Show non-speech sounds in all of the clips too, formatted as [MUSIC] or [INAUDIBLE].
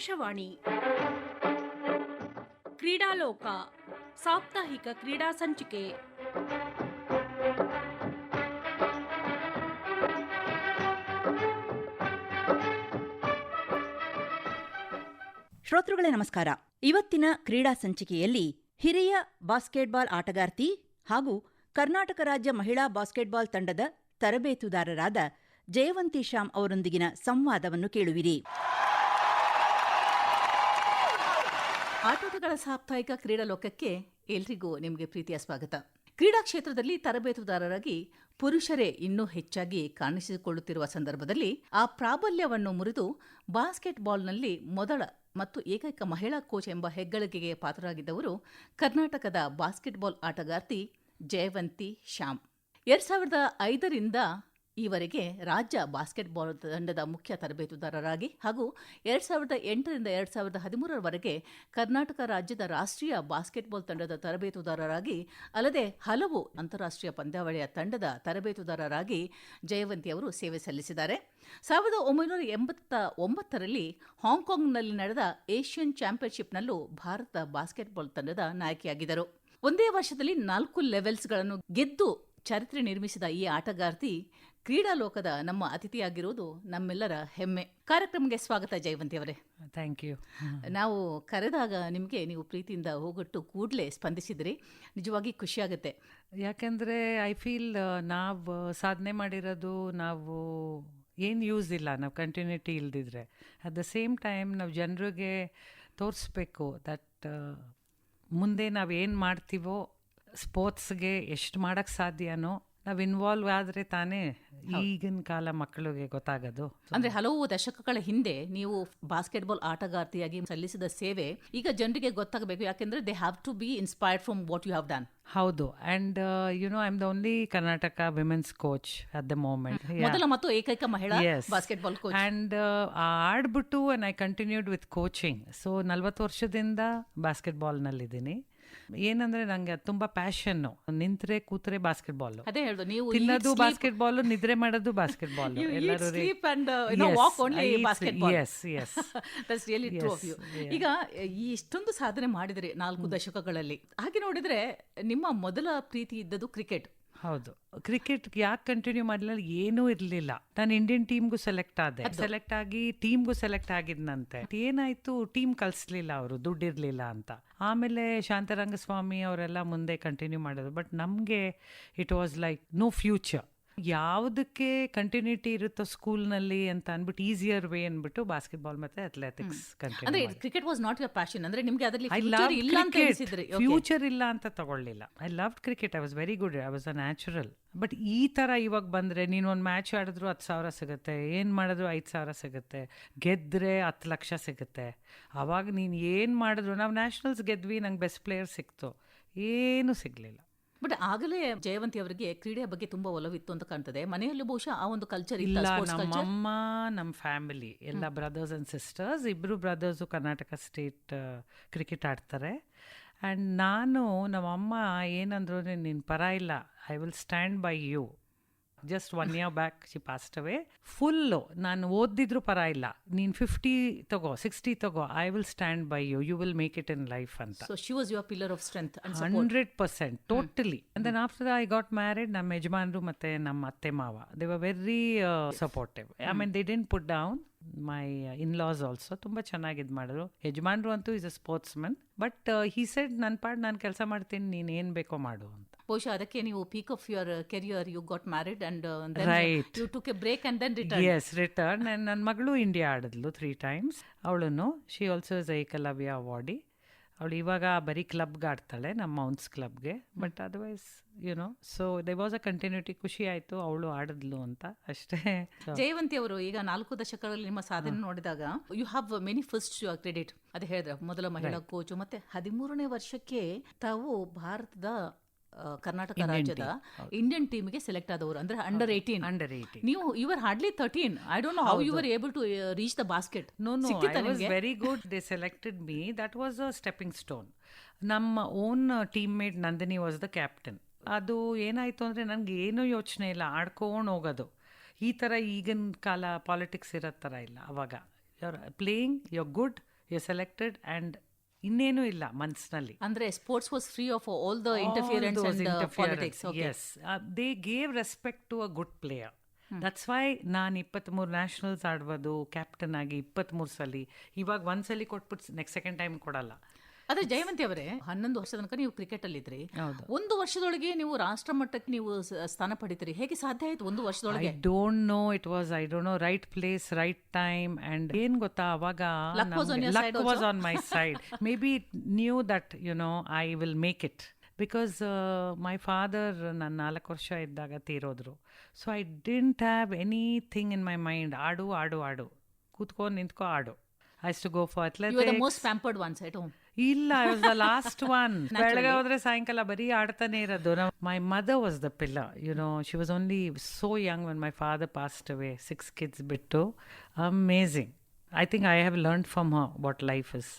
ಆಕಾಶವಾಣಿ. ಕ್ರೀಡಾಲೋಕ, ಸಾಪ್ತಾಹಿಕ ಕ್ರೀಡಾ ಸಂಚಿಕೆ. ಶ್ರೋತೃಗಳೇ, ನಮಸ್ಕಾರ. ಇವತ್ತಿನ ಕ್ರೀಡಾ ಸಂಚಿಕೆಯಲ್ಲಿ ಹಿರಿಯ ಬಾಸ್ಕೆಟ್ಬಾಲ್ ಆಟಗಾರ್ತಿ ಹಾಗೂ ಕರ್ನಾಟಕ ರಾಜ್ಯ ಮಹಿಳಾ ಬಾಸ್ಕೆಟ್ಬಾಲ್ ತಂಡದ ತರಬೇತುದಾರರಾದ ಜಯವಂತಿ ಶ್ಯಾಮ್ ಅವರೊಂದಿಗಿನ ಸಂವಾದವನ್ನು ಕೇಳುವಿರಿ. ಆಟೋಟಗಳ ಸಾಪ್ತಾಹಿಕ ಕ್ರೀಡಾ ಲೋಕಕ್ಕೆ ಎಲ್ರಿಗೂ ನಿಮಗೆ ಪ್ರೀತಿಯ ಸ್ವಾಗತ. ಕ್ರೀಡಾ ಕ್ಷೇತ್ರದಲ್ಲಿ ತರಬೇತುದಾರರಾಗಿ ಪುರುಷರೇ ಇನ್ನೂ ಹೆಚ್ಚಾಗಿ ಕಾಣಿಸಿಕೊಳ್ಳುತ್ತಿರುವ ಸಂದರ್ಭದಲ್ಲಿ ಆ ಪ್ರಾಬಲ್ಯವನ್ನು ಮುರಿದು ಬಾಸ್ಕೆಟ್ಬಾಲ್ನಲ್ಲಿ ಮೊದಲ ಮತ್ತು ಏಕೈಕ ಮಹಿಳಾ ಕೋಚ್ ಎಂಬ ಹೆಗ್ಗಳಿಕೆಗೆ ಪಾತ್ರರಾಗಿದ್ದವರು ಕರ್ನಾಟಕದ ಬಾಸ್ಕೆಟ್ಬಾಲ್ ಆಟಗಾರ್ತಿ ಜಯವಂತಿ ಶ್ಯಾಮ್. ಎರಡ್ ಸಾವಿರದ ಐದರಿಂದ ಈವರೆಗೆ ರಾಜ್ಯ ಬಾಸ್ಕೆಟ್ಬಾಲ್ ತಂಡದ ಮುಖ್ಯ ತರಬೇತುದಾರರಾಗಿ ಹಾಗೂ ಎರಡ್ ಸಾವಿರದ ಎಂಟರಿಂದ ಎರಡ್ ಸಾವಿರದ ಹದಿಮೂರರವರೆಗೆ ಕರ್ನಾಟಕ ರಾಜ್ಯದ ರಾಷ್ಟ್ರೀಯ ಬಾಸ್ಕೆಟ್ಬಾಲ್ ತಂಡದ ತರಬೇತುದಾರರಾಗಿ ಅಲ್ಲದೆ ಹಲವು ಅಂತಾರಾಷ್ಟ್ರೀಯ ಪಂದ್ಯಾವಳಿಯ ತಂಡದ ತರಬೇತುದಾರರಾಗಿ ಜಯವಂತಿ ಅವರು ಸೇವೆ ಸಲ್ಲಿಸಿದ್ದಾರೆ. ಸಾವಿರದ ಒಂಬೈನೂರ ಎಂಬತ್ತ ಒಂಬತ್ತರಲ್ಲಿ ಹಾಂಗ್ಕಾಂಗ್ನಲ್ಲಿ ನಡೆದ ಏಷ್ಯನ್ ಚಾಂಪಿಯನ್ಶಿಪ್ನಲ್ಲೂ ಭಾರತ ಬಾಸ್ಕೆಟ್ಬಾಲ್ ತಂಡದ ನಾಯಕಿಯಾಗಿದ್ದರು. ಒಂದೇ ವರ್ಷದಲ್ಲಿ ನಾಲ್ಕು ಲೆವೆಲ್ಸ್ಗಳನ್ನು ಗೆದ್ದು ಚರಿತ್ರೆ ನಿರ್ಮಿಸಿದ ಈ ಆಟಗಾರ್ತಿ ಕ್ರೀಡಾ ಲೋಕದ ನಮ್ಮ ಅತಿಥಿಯಾಗಿರುವುದು ನಮ್ಮೆಲ್ಲರ ಹೆಮ್ಮೆ. ಕಾರ್ಯಕ್ರಮಕ್ಕೆ ಸ್ವಾಗತ ಜಯವಂತಿ ಅವರೇ. ಥ್ಯಾಂಕ್ ಯು ನಾವು ಕರೆದಾಗ ನಿಮಗೆ ನೀವು ಪ್ರೀತಿಯಿಂದ ಹೋಗೊಟ್ಟು ಕೂಡಲೇ ಸ್ಪಂದಿಸಿದ್ರಿ. ನಿಜವಾಗಿ ಖುಷಿಯಾಗುತ್ತೆ. ಯಾಕೆಂದರೆ ಐ ಫೀಲ್ ನಾವು ಸಾಧನೆ ಮಾಡಿರೋದು ನಾವು ಏನು ಯೂಸ್ ಇಲ್ಲ ನಾವು ಕಂಟಿನ್ಯೂಟಿ ಇಲ್ದಿದ್ರೆ. ಅಟ್ ದ ಸೇಮ್ ಟೈಮ್ ನಾವು ಜನರಿಗೆ ತೋರಿಸ್ಬೇಕು ದಟ್ ಮುಂದೆ ನಾವು ಏನು ಮಾಡ್ತೀವೋ ಸ್ಪೋರ್ಟ್ಸ್ಗೆ ಎಷ್ಟು ಮಾಡೋಕ್ಕೆ ಸಾಧ್ಯನೋ ನಾವು ಇನ್ವಾಲ್ವ್ ಆದರೆ ತಾನೇ ಈಗಿನ ಕಾಲ ಮಕ್ಕಳಿಗೆ ಗೊತ್ತಾಗೋದು. ಅಂದ್ರೆ ಹಲವು ದಶಕಗಳ ಹಿಂದೆ ನೀವು ಬಾಸ್ಕೆಟ್ಬಾಲ್ ಆಟಗಾರ್ತಿಯಾಗಿ ಸಲ್ಲಿಸಿದ ಸೇವೆ ಈಗ ಜನರಿಗೆ ಗೊತ್ತಾಗಬೇಕು ಯಾಕೆಂದ್ರೆ they have to be inspired from what you have done ಹೌದು. And you know I am the only Karnataka women's coach at the moment ಮೊದಲ ಮತ್ತು ಏಕೈಕ ಮಹಿಳಾ basketball coach and ಆಡ್ಬಿಟ್ಟು and I continued with coaching so ನಲ್ವತ್ತು ವರ್ಷದಿಂದ ಬಾಸ್ಕೆಟ್ಬಾಲ್ನಲ್ಲಿದ್ದೀನಿ ಏನಂದ್ರೆ ನಂಗೆ ತುಂಬಾ ಪ್ಯಾಷನ್ ನಿಂತ್ರೆ ಕೂತ್ರೆ ಬಾಸ್ಕೆಟ್ಬಾಲ್ ಅದೇ ಹೇಳುದು ನೀವು ತಿನ್ನೋದು ಬಾಸ್ಕೆಟ್ಬಾಲ್ ನಿದ್ರೆ ಮಾಡೋದು ಬಾಸ್ಕೆಟ್ಬಾಲ್ ಟ್ರೂ ಯು ಈಗ ಈ ಇಷ್ಟೊಂದು ಸಾಧನೆ ಮಾಡಿದ್ರೆ ನಾಲ್ಕು ದಶಕಗಳಲ್ಲಿ. ಹಾಗೆ ನೋಡಿದ್ರೆ ನಿಮ್ಮ ಮೊದಲ ಪ್ರೀತಿ ಇದ್ದದ್ದು ಕ್ರಿಕೆಟ್ ಹೌದು. ಕ್ರಿಕೆಟ್ ಯಾಕೆ ಕಂಟಿನ್ಯೂ ಮಾಡಲಿಲ್ಲ? ಏನೂ ಇರಲಿಲ್ಲ. ನಾನು ಇಂಡಿಯನ್ ಟೀಮ್ಗೂ ಸೆಲೆಕ್ಟ್ ಆದೆ. ಸೆಲೆಕ್ಟ್ ಆಗಿ ಟೀಮ್ಗೂ ಸೆಲೆಕ್ಟ್ ಆಗಿದ್ನಂತೆ ಏನಾಯ್ತು? ಟೀಮ್ ಕಳಿಸ್ಲಿಲ್ಲ ಅವರು ದುಡ್ಡಿರ್ಲಿಲ್ಲ ಅಂತ. ಆಮೇಲೆ ಶಾಂತರಂಗಸ್ವಾಮಿ ಅವರೆಲ್ಲ ಮುಂದೆ ಕಂಟಿನ್ಯೂ ಮಾಡೋದು ಬಟ್ ನಮಗೆ it was like no future ಯಾವುದಕ್ಕೆ ಕಂಟಿನ್ಯೂಟಿ ಇರುತ್ತೋ ಸ್ಕೂಲ್ನಲ್ಲಿ ಅಂತ ಅಂದ್ಬಿಟ್ಟು ಈಸಿಯರ್ ವೇ ಅಂದ್ಬಿಟ್ಟು ಬಾಸ್ಕೆಟ್ಬಾಲ್ ಮತ್ತೆ ಅಥ್ಲೆಟಿಕ್ಸ್ ಅಂದ್ರೆ cricket was not your passion ಅಂದ್ರೆ ನಿಮಗೆ ಅದರಲ್ಲಿ ಐ ಫ್ಯೂಚರ್ ಲವ್ ಇಲ್ಲ ಅಂತ ಫ್ಯೂಚರ್ ಇಲ್ಲ ಅಂತ ತಗೊಳ್ಳಿಲ್ಲ. I love cricket I was very good I was a natural but ಈ ತರ ಇವಾಗ ಬಂದ್ರೆ ನೀನು ಒಂದು ಮ್ಯಾಚ್ ಆಡಿದ್ರು ಹತ್ತು ಸಾವಿರ ಸಿಗುತ್ತೆ. ಏನು ಮಾಡಿದ್ರು ಐದು ಸಾವಿರ ಸಿಗುತ್ತೆ. ಗೆದ್ದರೆ ಹತ್ತು ಲಕ್ಷ ಸಿಗುತ್ತೆ. ಆವಾಗ ನೀನು ಏನು ಮಾಡಿದ್ರು ನಾವು ನ್ಯಾಷನಲ್ಸ್ ಗೆದ್ವಿ ನಂಗೆ ಬೆಸ್ಟ್ ಪ್ಲೇಯರ್ ಸಿಕ್ತು. ಏನೂ ಸಿಗಲಿಲ್ಲ. ಬಟ್ ಆಗಲೇ ಜಯವಂತಿ ಅವರಿಗೆ ಕ್ರೀಡೆಯ ಬಗ್ಗೆ ತುಂಬಾ ಒಲವಿತ್ತು ಅಂತ ಕಾಣ್ತದೆ. ಮನೆಯಲ್ಲಿ ಬಹುಶಃ ಆ ಒಂದು ಕಲ್ಚರ್ ಇಲ್ಲ ನಮ್ಮಮ್ಮ ನಮ್ಮ ಫ್ಯಾಮಿಲಿ ಎಲ್ಲ ಬ್ರದರ್ಸ್ ಅಂಡ್ ಸಿಸ್ಟರ್ಸ್ ಇಬ್ರು ಬ್ರದರ್ಸು ಕರ್ನಾಟಕ ಸ್ಟೇಟ್ ಕ್ರಿಕೆಟ್ ಆಡ್ತಾರೆ. ಆ್ಯಂಡ್ ನಾನು ನಮ್ಮಮ್ಮ ಏನಂದ್ರೂ ನಿನ್ನ ಪರ ಇಲ್ಲ I will stand by you just one year back she passed away full ನಾನು ಓದಿದ್ರು ಪರ ಇಲ್ಲ ನೀನು ಫಿಫ್ಟಿ ತಗೋ ಸಿಕ್ಸ್ಟಿ ತಗೋ I will stand by you you will make it in life ಅಂತ. So she was your pillar of strength hundred percent totally and then after I got married ನಮ್ಮ ಯಜಮಾನ್ರು ಮತ್ತೆ ನಮ್ಮ ಅತ್ತೆ ಮಾವ. They were very supportive I mean they didn't put down my in-laws also ತುಂಬ ಚೆನ್ನಾಗಿ ಇದು ಮಾಡಿದ್ರು. ಯಜಮಾನ್ರು ಅಂತೂ is a sportsman but he said ನನ್ನ ಪಾಡ್ ನಾನು ಕೆಲಸ ಮಾಡ್ತೀನಿ. ನೀನು ಏನು ಬೇಕೋ ಮಾಡು ಅಂತ. ಬಹುಶಃ ಅದಕ್ಕೆ ನೀವು peak of your career you got married and. You took a break and then return yes return and ನನ್ನ ಮಗಳು ಇಂಡಿಯಾ ಆಡಿದ್ಲು ತ್ರೀ ಟೈಮ್ಸ್ ಅವಳನ್ನು she also is Ekalavya awardee ಅವಳು ಇವಾಗ ಬರೀ ಕ್ಲಬ್ಗೆ ಆಡ್ತಾಳೆ ನಮ್ಮ ಮೌನ್ಸ್ ಕ್ಲಬ್ಗೆ but otherwise you know so they was a continuity ಖುಷಿ ಆಯಿತು ಅವಳು ಆಡಿದ್ಲು ಅಂತ ಅಷ್ಟೇ. ಜಯವಂತಿ ಅವರು ಈಗ ನಾಲ್ಕು ದಶಕಗಳಲ್ಲಿ ನಿಮ್ಮ ಸಾಧನೆ ನೋಡಿದಾಗ you have many first credit ಅದು ಹೇಳಿದ್ರೆ ಮೊದಲ ಮಹಿಳಾ ಕೋಚು ಮತ್ತೆ ಹದಿಮೂರನೇ ವರ್ಷಕ್ಕೆ ತಾವು ಭಾರತದ ಕರ್ನಾಟಕ ರಾಜ್ಯದ ಇಂಡಿಯನ್ ಟೀಮ್ಗೆ ಸೆಲೆಕ್ಟ್ ಆದವರು. ಅಂದ್ರೆ ಅಂಡರ್ ಏಟೀನ್ ಅಂಡರ್ ಏಟೀನ್ ನೀವು your hardly thirteen I don't know how your able to reach the basket no no very good they selected me that was a stepping stone ನಮ್ಮ own teammate Nandini was the captain ಅದು ಏನಾಯಿತು ಅಂದರೆ ನನಗೆ ಏನೂ ಯೋಚನೆ ಇಲ್ಲ. ಆಡ್ಕೊಂಡು ಹೋಗೋದು. ಈ ಥರ ಈಗಿನ ಕಾಲ ಪಾಲಿಟಿಕ್ಸ್ ಇರೋ ಥರ ಇಲ್ಲ ಅವಾಗ. Your playing your good you selected and ಇನ್ನೇನೂ ಇಲ್ಲ ಮನಸ್ಸಿನಲ್ಲಿ ಅಂದ್ರೆ sports was free of all the interference and politics yes they gave respect to a good player that's why ನಾನು ಇಪ್ಪತ್ತ್ಮೂರು ನ್ಯಾಷನಲ್ಸ್ ಆಡ್ಬೋದು ಕ್ಯಾಪ್ಟನ್ ಆಗಿ ಇಪ್ಪತ್ತ್ಮೂರು ಸಲ. ಇವಾಗ ಒಂದ್ಸಲಿ ಕೊಟ್ಬಿಟ್ಟು ನೆಕ್ಸ್ಟ್ ಸೆಕೆಂಡ್ ಟೈಮ್ ಕೊಡಲ್ಲ. ಆದ್ರೆ ಜಯವಂತಿ ಅವರೇ ಹನ್ನೊಂದು ವರ್ಷದ ತನಕ ನೀವು ಕ್ರಿಕೆಟ್ ಅಲ್ಲಿ ಇದ್ರಿ. ಒಂದು ವರ್ಷದೊಳಗೆ ನೀವು ರಾಷ್ಟ್ರ ಮಟ್ಟಕ್ಕೆ ನೀವು ಸ್ಥಾನ ಪಡಿತೀರಿ. ಹೇಗೆ ಸಾಧ್ಯ ಆಯ್ತು ಒಂದು ಐ ವರ್ಷದೊಳಗೆ don't know it was I don't know right place right time and ಏನ್ ಗೊತ್ತಾ ಅವಾಗ luck was on my side maybe knew that you know I will make it because my father ನನ್ನ ನಾಲ್ಕು ವರ್ಷ ಇದ್ದಾಗ ತೀರೋದ್ರು. So I didn't have anything in my mind ಆಡು ಆಡು ಆಡು. ಕೂತ್ಕೊ ನಿಂತ್ಕೊ ಆಡು. I to go for most pampered ones at home ಇಲ್ಲ I was the last one ಬೆಳಗ್ಗೆ ಹೋದ್ರೆ ಸಾಯಂಕಾಲ ಬರೀ ಆಡ್ತಾನೆ ಇರೋದು. My mother was the pillar you know she was only so young when my father passed away six kids ಬಿಟ್ಟು. Amazing I think I have learn from her what life is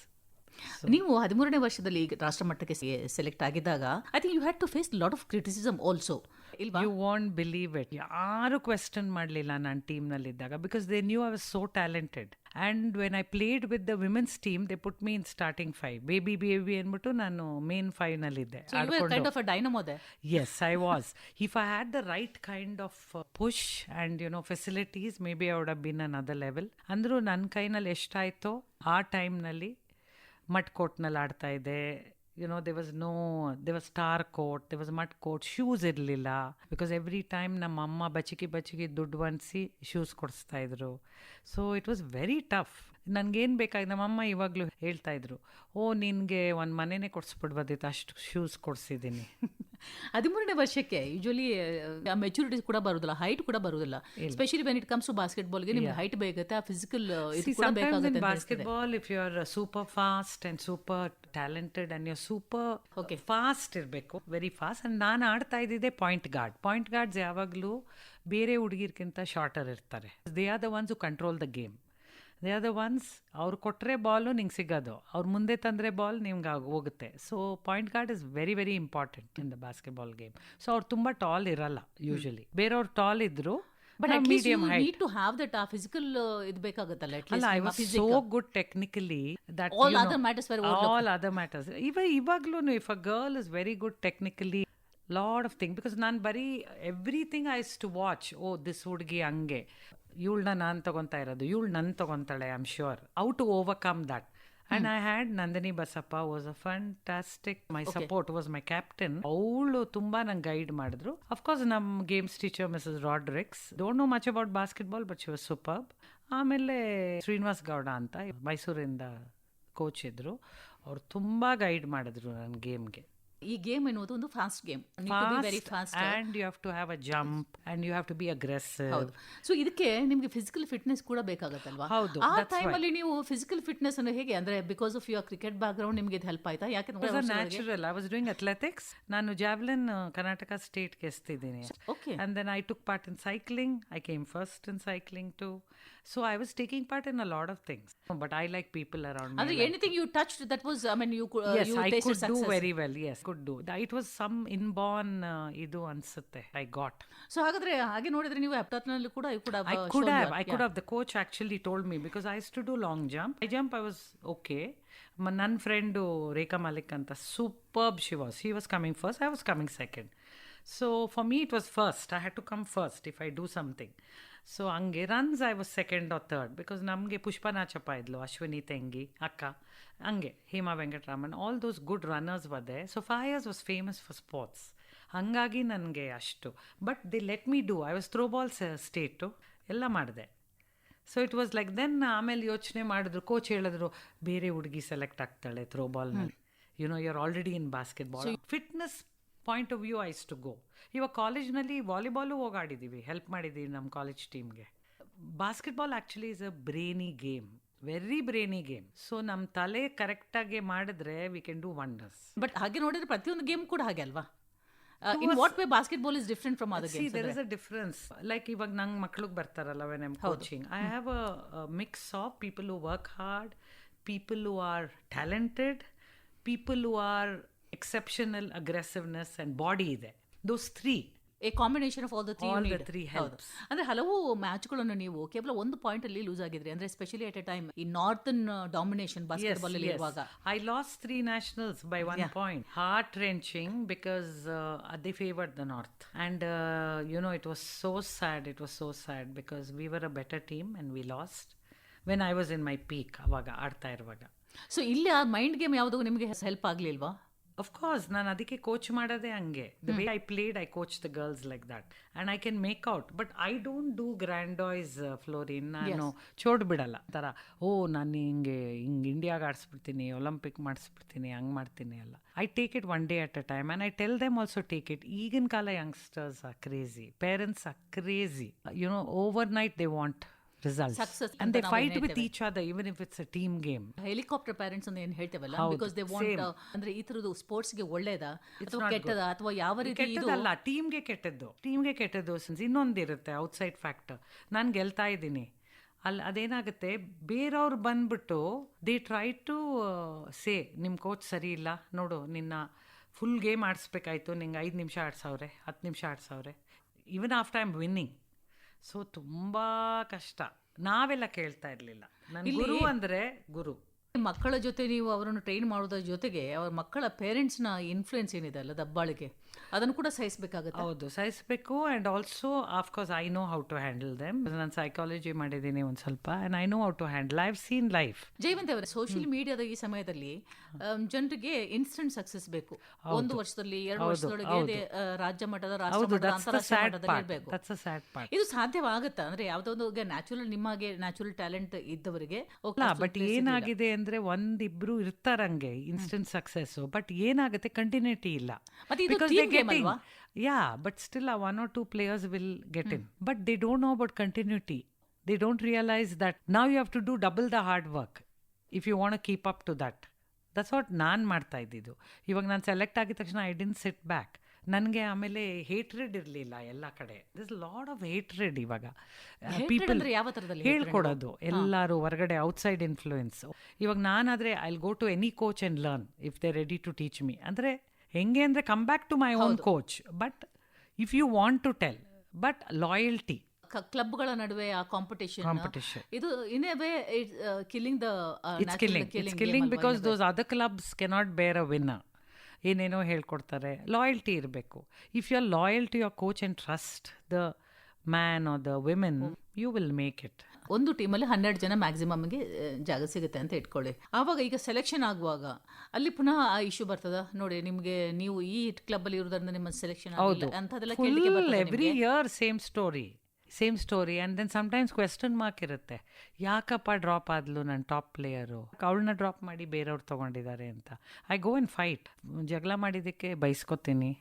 ನೀವು ಹದಿಮೂರನೇ ವರ್ಷದಲ್ಲಿ ರಾಷ್ಟ್ರ ಮಟ್ಟಕ್ಕೆ ಸೆಲೆಕ್ಟ್ ಆಗಿದ್ದಾಗ I think you had to face lot of criticism also you want believe it ಯಾರು question ಮಾಡಲಿಲ್ಲ ನಾನು ಟೀಮ್ನಲ್ಲಿದ್ದಾಗ because they knew I was so talented and when I played with the women's team they put me in starting five baby baby ಅಂದ್ಬಿಟ್ಟು ನಾನು main ಫೈವ್ನಲ್ಲಿದ್ದೆ ನಲ್ಲಿದ್ದೆ. Yes I was if Yes, I the right kind of push right kind of may push and you know facilities, maybe I would have been another level. ಅಂದರೂ ನನ್ನ ಕೈನಲ್ಲಿ ಎಷ್ಟಾಯ್ತೋ ಆ ಟೈಮ್ನಲ್ಲಿ ಮಟ್ಕೋಟ್ನಲ್ಲಿ ಆಡ್ತಾ ಇದ್ದೆ. You know they was no they was star court they was mud court shoes ಇರಲಿಲ್ಲ. ಬಿಕಾಸ್ ಎವ್ರಿ ಟೈಮ್ ನಮ್ಮ ಅಮ್ಮ ಬಚಿಕಿ ಬಚಿಕಿ ದುಡ್ಡು ಬಂಡಿಸಿ ಶೂಸ್ ಕೊಡಿಸ್ತಾ ಇದ್ರು. So it was very tough ನನಗೇನು ಬೇಕಾಗಿ ನಮ್ಮಮ್ಮ ಇವಾಗಲೂ ಹೇಳ್ತಾ ಇದ್ರು ಓ ನಿನಗೆ ಒಂದು ಮನೆನೇ ಕೊಡಿಸ್ಬಿಡ್ಬೋದಿತ್ತು ಅಷ್ಟು ಶೂಸ್ ಕೊಡಿಸಿದ್ದೀನಿ ಹದಿಮೂರನೇ [LAUGHS] ವರ್ಷಕ್ಕೆ ಯೂಶಲಿ ಮೆಚುರಿಟಿ ಕೂಡ ಬರೋದಿಲ್ಲ ಹೈಟ್ ಕೂಡ ಬರೋದಿಲ್ಲ. Specially when it comes to ಬಾಸ್ಕೆಟ್ಬಾಲ್ಗೆ ನಿಮ್ಗೆ ಹೈಟ್ ಬೇಕಾಗುತ್ತೆ ಆ physical basketball if you are super fast and super talented and you super okay. Fast ಇರಬೇಕು ವೆರಿ ಫಾಸ್ಟ್ ಅಂಡ್ ನಾನು ಆಡ್ತಾ ಇದ್ದಿದ್ದೆ ಪಾಯಿಂಟ್ ಗಾರ್ಡ್ ಪಾಯಿಂಟ್ ಗಾರ್ಡ್ಸ್ ಯಾವಾಗಲೂ ಬೇರೆ ಹುಡುಗಿರ್ಕಿಂತ ಶಾರ್ಟರ್ ಇರ್ತಾರೆ. They are the ones control the game they are the ones ಅವ್ರು ಕೊಟ್ಟರೆ ಬಾಲು ನಿಂಗೆ ಸಿಗೋದು. ಅವ್ರು ಮುಂದೆ ತಂದರೆ ಬಾಲ್ ನಿಮ್ಗೆ ಹೋಗುತ್ತೆ. So point guard is very very important in the basketball game so ಅವ್ರು ತುಂಬ ಟಾಲ್ ಇರಲ್ಲ ಯೂಶಲಿ ಬೇರೆಯವ್ರು ಟಾಲ್ ಇದ್ರು but at least you medium height to have that uh physical ಇದು ಬೇಕಾಗುತ್ತಲ್ಲ ಅಲ್ಲ I was so good technically that All other matters were all other matters ಇವ ಇವಾಗ್ಲೂ if a girl is very good technically lot of thing because ನಾನು ಬರೀ everything eyes to watch oh this ಹುಡುಗಿ ಹಂಗೆ. ಇವಳನ್ನ ನಾನು ತೊಗೊತಾ ಇರೋದು ಇವಳು ನನ್ನ ತೊಗೊತಾಳೆ I am sure how to overcome that and I had Nandini Basappa was a fantastic my support was my captain ಅವಳು ತುಂಬಾ ನಂಗೆ ಗೈಡ್ ಮಾಡಿದ್ರು. ಅಫ್ಕೋರ್ಸ್ ನಮ್ಮ games teacher Mrs Rodrigues don't know much about basketball but she was super ಆಮೇಲೆ ಶ್ರೀನಿವಾಸ್ ಗೌಡ ಅಂತ ಮೈಸೂರಿಂದ coach ಇದ್ರು. ಅವ್ರು ತುಂಬ ಗೈಡ್ ಮಾಡಿದ್ರು ನನ್ನ ಗೇಮ್ಗೆ ಈ ಗೇಮ್ ಎನ್ನುವುದು ಒಂದು fast game very fast and you have to have a jump and you have to be aggressive ಹೌದು. ಸೊ ಇದಕ್ಕೆ ನಿಮಗೆ ಫಿಸಿಕಲ್ ಫಿಟ್ನೆಸ್ ಕೂಡ ಬೇಕಾಗುತ್ತಲ್ವಾ? ಹೌದು, ಆ ಟೈಮ್ ಅಲ್ಲಿ ನೀವು ಫಿಸಿಕಲ್ ಫಿಟ್ನೆಸ್ ಅನ್ನು ಹೇಗೆ ಅಂದ್ರೆ because of your cricket background ನಿಮಗೆ ಇದು ಹೆಲ್ಪ್ ಆಯ್ತಾ? ಯಾಕಂದ್ರೆ natural I was doing athletics ನಾನು javelin Karnataka state ಗೆಸ್ತಿದ್ದೀನಿ okay and then I took part in cycling I came first in cycling too. So I was taking part in a lot of things. But I like people around me. ಅಂದ್ರೆ I like- anything you touch that was I mean you yes, you I tasted could do success very well. Yes, could do. It was some inborn uh, idu ansutte I got. So ಹಾಗಾದ್ರೆ ಹಾಗೆ ನೋಡಿದ್ರೆ ನೀವು ಹಪ್ತಾತ್ನಲ್ಲಿ ಕೂಡ you could have, I uh, could shown have. your- I could yeah. have. The coach actually told me because I used to do long jump. I jump. I was okay. ನನ್ನ friend Rekha Malik ಅಂತ superb she was she was coming first I was coming second so for me it was first I had to come first if I do something so ಹಂಗೆ runs I was second or third because ನಮಗೆ ಪುಷ್ಪನಾಚಪ್ಪ ಇದ್ಲು ಅಶ್ವಿನಿ ತೆಂಗಿ ಅಕ್ಕ ಹಂಗೆ Hema Venkataraman all those good runners ಬದೆ so ಫೈಯರ್ಸ್ was famous for sports ಹಂಗಾಗಿ ನನಗೆ ಅಷ್ಟು. But the let me do I was throw ball state ಎಲ್ಲ ಮಾಡಿದೆ. So it was like then ಆಮೇಲೆ ಯೋಚನೆ ಮಾಡಿದ್ರು ಕೋಚ್ ಹೇಳಿದ್ರು ಬೇರೆ ಹುಡುಗಿ ಸೆಲೆಕ್ಟ್ ಆಗ್ತಾಳೆ throw ಬಾಲ್ನಲ್ಲಿ you know you are already in basketball fitness point of view eyes to go ಇವಾಗ ಕಾಲೇಜ್ನಲ್ಲಿ ವಾಲಿಬಾಲು ಹೋಗಾಡಿದ್ದೀವಿ ಹೆಲ್ಪ್ ಮಾಡಿದ್ದೀವಿ ನಮ್ಮ ಕಾಲೇಜ್ ಟೀಮ್ಗೆ basketball actually is a brainy game very brainy game so ನಮ್ಮ ತಲೆ ಕರೆಕ್ಟಾಗಿ ಮಾಡಿದ್ರೆ we can do wonders but ಹಾಗೆ ನೋಡಿದ್ರೆ ಪ್ರತಿಯೊಂದು ಗೇಮ್ ಕೂಡ ಹಾಗೆ ಅಲ್ವಾ? In what way basketball is different from other see there is a difference like ಇವಾಗ ನಂಗೆ ಮಕ್ಳಿಗೆ ಬರ್ತಾರಲ್ಲ when I'm coaching I have a mix of people who work hard people who are talented people who are exceptional aggressiveness and body ಇದೆ those three a combination of all the three the three helps. ಅಂದ್ರೆ ಹಲವು ಮ್ಯಾಚ್ಗಳನ್ನು ನೀವು ಕೇವಲ ಒಂದು point ಅಲ್ಲಿ loose ಆಗಿದ್ರಿ ಅಂದ್ರೆ specially at a time ಈ ನಾರ್ತನ್ ಡಾಮಿನೇಷನ್ ಬಾಸ್ಕೆಟ್ಬಾಲ್ ಅಲ್ಲಿ ಇರುವಾಗ I lost three nationals by one point. Heart wrenching because north they favored the North. And, so you know, it was so sad. It was so sad because we were a better team and we lost when I was in my peak. ಅವಾಗ ಆಡ್ತಾ ಇರುವಾಗ so ಇಲ್ಲಿ ಆ mind game ಯಾವುದು ನಿಮಗೆ help ಆಗ್ಲಿಲ್ವಾ Of course, ನಾನು ಅದಕ್ಕೆ coach ಮಾಡೋದೇ ಹಂಗೆ. The way I played I coach the girls like that and I can make out but I don't do ಗ್ರ್ಯಾಂಡಾಯ್ಸ್ ಫ್ಲೋರಿನ್ ನಾನು ಚೋಡ್ ಬಿಡಲ್ಲ. ಥರ ಓ ನಾನು ಹಿಂಗೆ ಹಿಂಗೆ ಇಂಡಿಯಾಗೆ ಆಡಿಸ್ಬಿಡ್ತೀನಿ ಒಲಿಂಪಿಕ್ ಮಾಡಿಸ್ಬಿಡ್ತೀನಿ ಹಂಗೆ ಮಾಡ್ತೀನಿ ಅಲ್ಲ I take it one day at a time and I tell them also take it ಈಗಿನ ಕಾಲ ಯಂಗ್ಸ್ಟರ್ಸ್ ಆ ಕ್ರೇಜಿ ಪೇರೆಂಟ್ಸ್ ಆ crazy you know overnight they want results Success and they ಅಂತ ನಾವು ಫೈಟ್ ವಿತ್ ಹೇಳ್ತೇವೆ. Each other even if it's a team game helicopter parents ಅಂತ ಏನ್ ಹೇಳ್ತೇವಲ್ಲ? ಹೌದು, ಬಿಕಾಸ್ ದೇ ವಾಂಟ್ same. ಅಂದ್ರೆ ಈ ತರದ್ದು ಸ್ಪೋರ್ಟ್ಸ್ಗೆ ಒಳ್ಳೇದಾ? ಅಥವಾ not ಕೆಟ್ಟದ? ಅಥವಾ ಯಾವ ರೀತಿ ಇದು ಕೆಟ್ಟದಲ್ಲ ಟೀಮ್ಗೆ ಕೆಟ್ಟದ್ದು. ಟೀಮ್ಗೆ ಕೆಟ್ಟದ್ದು ಸಿನ್ಸ್ ಇನ್ನೊಂದಿರುತ್ತೆ ಔಟ್ಸೈಡ್ ಫ್ಯಾಕ್ಟರ್ ನಾನು ಗೆಲ್ತಾ ಇದ್ದೀನಿ. ಅಲ್ಲಿ ಅದೇನಾಗುತ್ತೆ? ಬೇರೆಯವ್ರು ಬಂದ್ಬಿಟ್ಟು ದೇ ಟ್ರೈ ಟು ಸೇ ನಿಮ್ಮ ಕೋಚ್ ಸರಿ ಇಲ್ಲ ನೋಡು ನಿನ್ನ ಫುಲ್ ಗೇಮ್ ಆಡಿಸ್ಬೇಕಾಯ್ತು ನಿಂಗೆ ಐದು ನಿಮಿಷ ಆಡ್ಸವ್ರೆ ಹತ್ತು ನಿಮಿಷ ಆಡ್ಸವ್ರೆ. Even after I am winning so ತುಂಬ ಕಷ್ಟ. ನಾವೆಲ್ಲ ಕೇಳ್ತಾ ಇರಲಿಲ್ಲ. ನನ್ನ ಗುರು ಅಂದರೆ ಗುರು. ಮಕ್ಕಳ ಜೊತೆ ನೀವು ಅವರನ್ನು ಟ್ರೈನ್ ಮಾಡೋದ್ರ ಜೊತೆಗೆ ಅವ್ರ ಮಕ್ಕಳ ಪೇರೆಂಟ್ಸ್ನ ಇನ್ಫ್ಲುಯೆನ್ಸ್ ಏನಿದೆ ಅಲ್ಲ ದಬ್ಬಾಳಿಕೆ ಅದನ್ನು ಕೂಡ ಸಹಿಸಬೇಕಾಗುತ್ತೆ. ಹೌದು ಸಹಿಸಬೇಕು and also of course I know how to handle them ನಾನು ಸೈಕಾಲಜಿ ಮಾಡಿದ್ದೀನಿ ಒಂದು ಸ್ವಲ್ಪ and I know how to handle I have seen life Jayawant ಅವರ ಸೋಷಿಯಲ್ ಮೀಡಿಯಾದ ಈ ಸಮಯದಲ್ಲಿ ಜನರಿಗೆ ಇನ್ಸ್ಟೆಂಟ್ ಸಕ್ಸಸ್ ಬೇಕು. ಒಂದು ವರ್ಷದಲ್ಲಿ ಎರಡು ವರ್ಷದೊಳಗೆ ರಾಜ್ಯ ಮಟ್ಟದ ರಾಷ್ಟ್ರ ಇದು ಸಾಧ್ಯವಾಗುತ್ತಾ? ಅಂದ್ರೆ ಯಾವ್ದೊಂದು ನ್ಯಾಚುರಲ್ ನಿಮಗೆ ನ್ಯಾಚುರಲ್ ಟ್ಯಾಲೆಂಟ್ ಇದ್ದವರಿಗೆ ಬಟ್ ಏನಾಗಿದೆ ಅಂದ್ರೆ ಒಂದಿಬ್ರು ಇರ್ತಾರಂಗೆ ಇನ್ಸ್ಟೆಂಟ್ ಸಕ್ಸಸ್ ಬಟ್ ಏನಾಗುತ್ತೆ? ಕಂಟಿನ್ಯೂಟಿ ಇಲ್ಲ. ಮತ್ತೆ ಇದು team game ಅಲ್ವಾ? Yeah but still uh one or two players will get in but they don't know about continuity they don't realise that ನಾವ್ you have to do double the hard work if you want keep up to that that's what ನಾನು ಮಾಡ್ತಾ ಇದ್ದಿದ್ದು. ಇವಾಗ ನಾನು select ಆಗಿದ ತಕ್ಷಣ I didn't sit back ನನಗೆ ಆಮೇಲೆ ಹೇಟ್ರೆಡ್ ಇರಲಿಲ್ಲ ಎಲ್ಲ ಕಡೆ. ದಿಸ್ ಲಾಡ್ ಆಫ್ ಹೇಟ್ರೆಡ್ ಇವಾಗ. ಪೀಪಲ್ ಯಾವ ಥರದಲ್ಲಿ ಹೇಳ್ಕೊಡೋದು. ಎಲ್ಲರೂ ಹೊರಗಡೆ ಔಟ್ಸೈಡ್ ಇನ್ಫ್ಲೂಯೆನ್ಸ್ ಇವಾಗ ನಾನಾದರೆ I go to any coach and learn if they ready to teach me ಅಂದರೆ ಹೆಂಗೆ ಅಂದರೆ come back to my own coach but if you want to tell but loyalty ಕ್ಲಬ್ಗಳ ನಡುವೆ ಆ ಕಾಂಪಿಟೇಷನ್ ಕಾಂಪಿಟೇಷನ್ ಇದು in a way killing the it's killing it's killing because those other clubs cannot bear a winner ಏನೇನೋ ಹೇಳ್ಕೊಡ್ತಾರೆ. Loyalty ಇರಬೇಕು. If you are loyal to your coach and trust the man or the women you will make it ಒಂದು ಟೀಮಲ್ಲಿ ಹನ್ನೆರಡು ಜನ ಮ್ಯಾಕ್ಸಿಮಮ್ಗೆ ಜಾಗ ಸಿಗುತ್ತೆ ಅಂತ ಇಟ್ಕೊಳ್ಳಿ. ಆವಾಗ ಈಗ ಸೆಲೆಕ್ಷನ್ ಆಗುವಾಗ ಅಲ್ಲಿ ಪುನಃ ಆ ಇಶ್ಯೂ ಬರ್ತದ? ನೋಡಿ ನಿಮಗೆ ನೀವು ಈ ಕ್ಲಬ್ ಅಲ್ಲಿ ಇರೋದ್ರಿಂದ ನಿಮ್ಮ selection ಅಂತದೆಲ್ಲ every year same story same story and then sometimes question mark ಇರುತ್ತೆ. ಯಾಕಪ್ಪ ಡ್ರಾಪ್ ಆದ್ಲು ನನ್ನ ಟಾಪ್ ಪ್ಲೇಯರು ಅವಳನ್ನ ಡ್ರಾಪ್ ಮಾಡಿ ಬೇರೆಯವ್ರು ತೊಗೊಂಡಿದ್ದಾರೆ ಅಂತ. ಐ ಗೋ ಇನ್ ಫೈಟ್ ಜಗಳ ಮಾಡಿದ್ದಕ್ಕೆ ಬೈಸ್ಕೊತೀನಿ.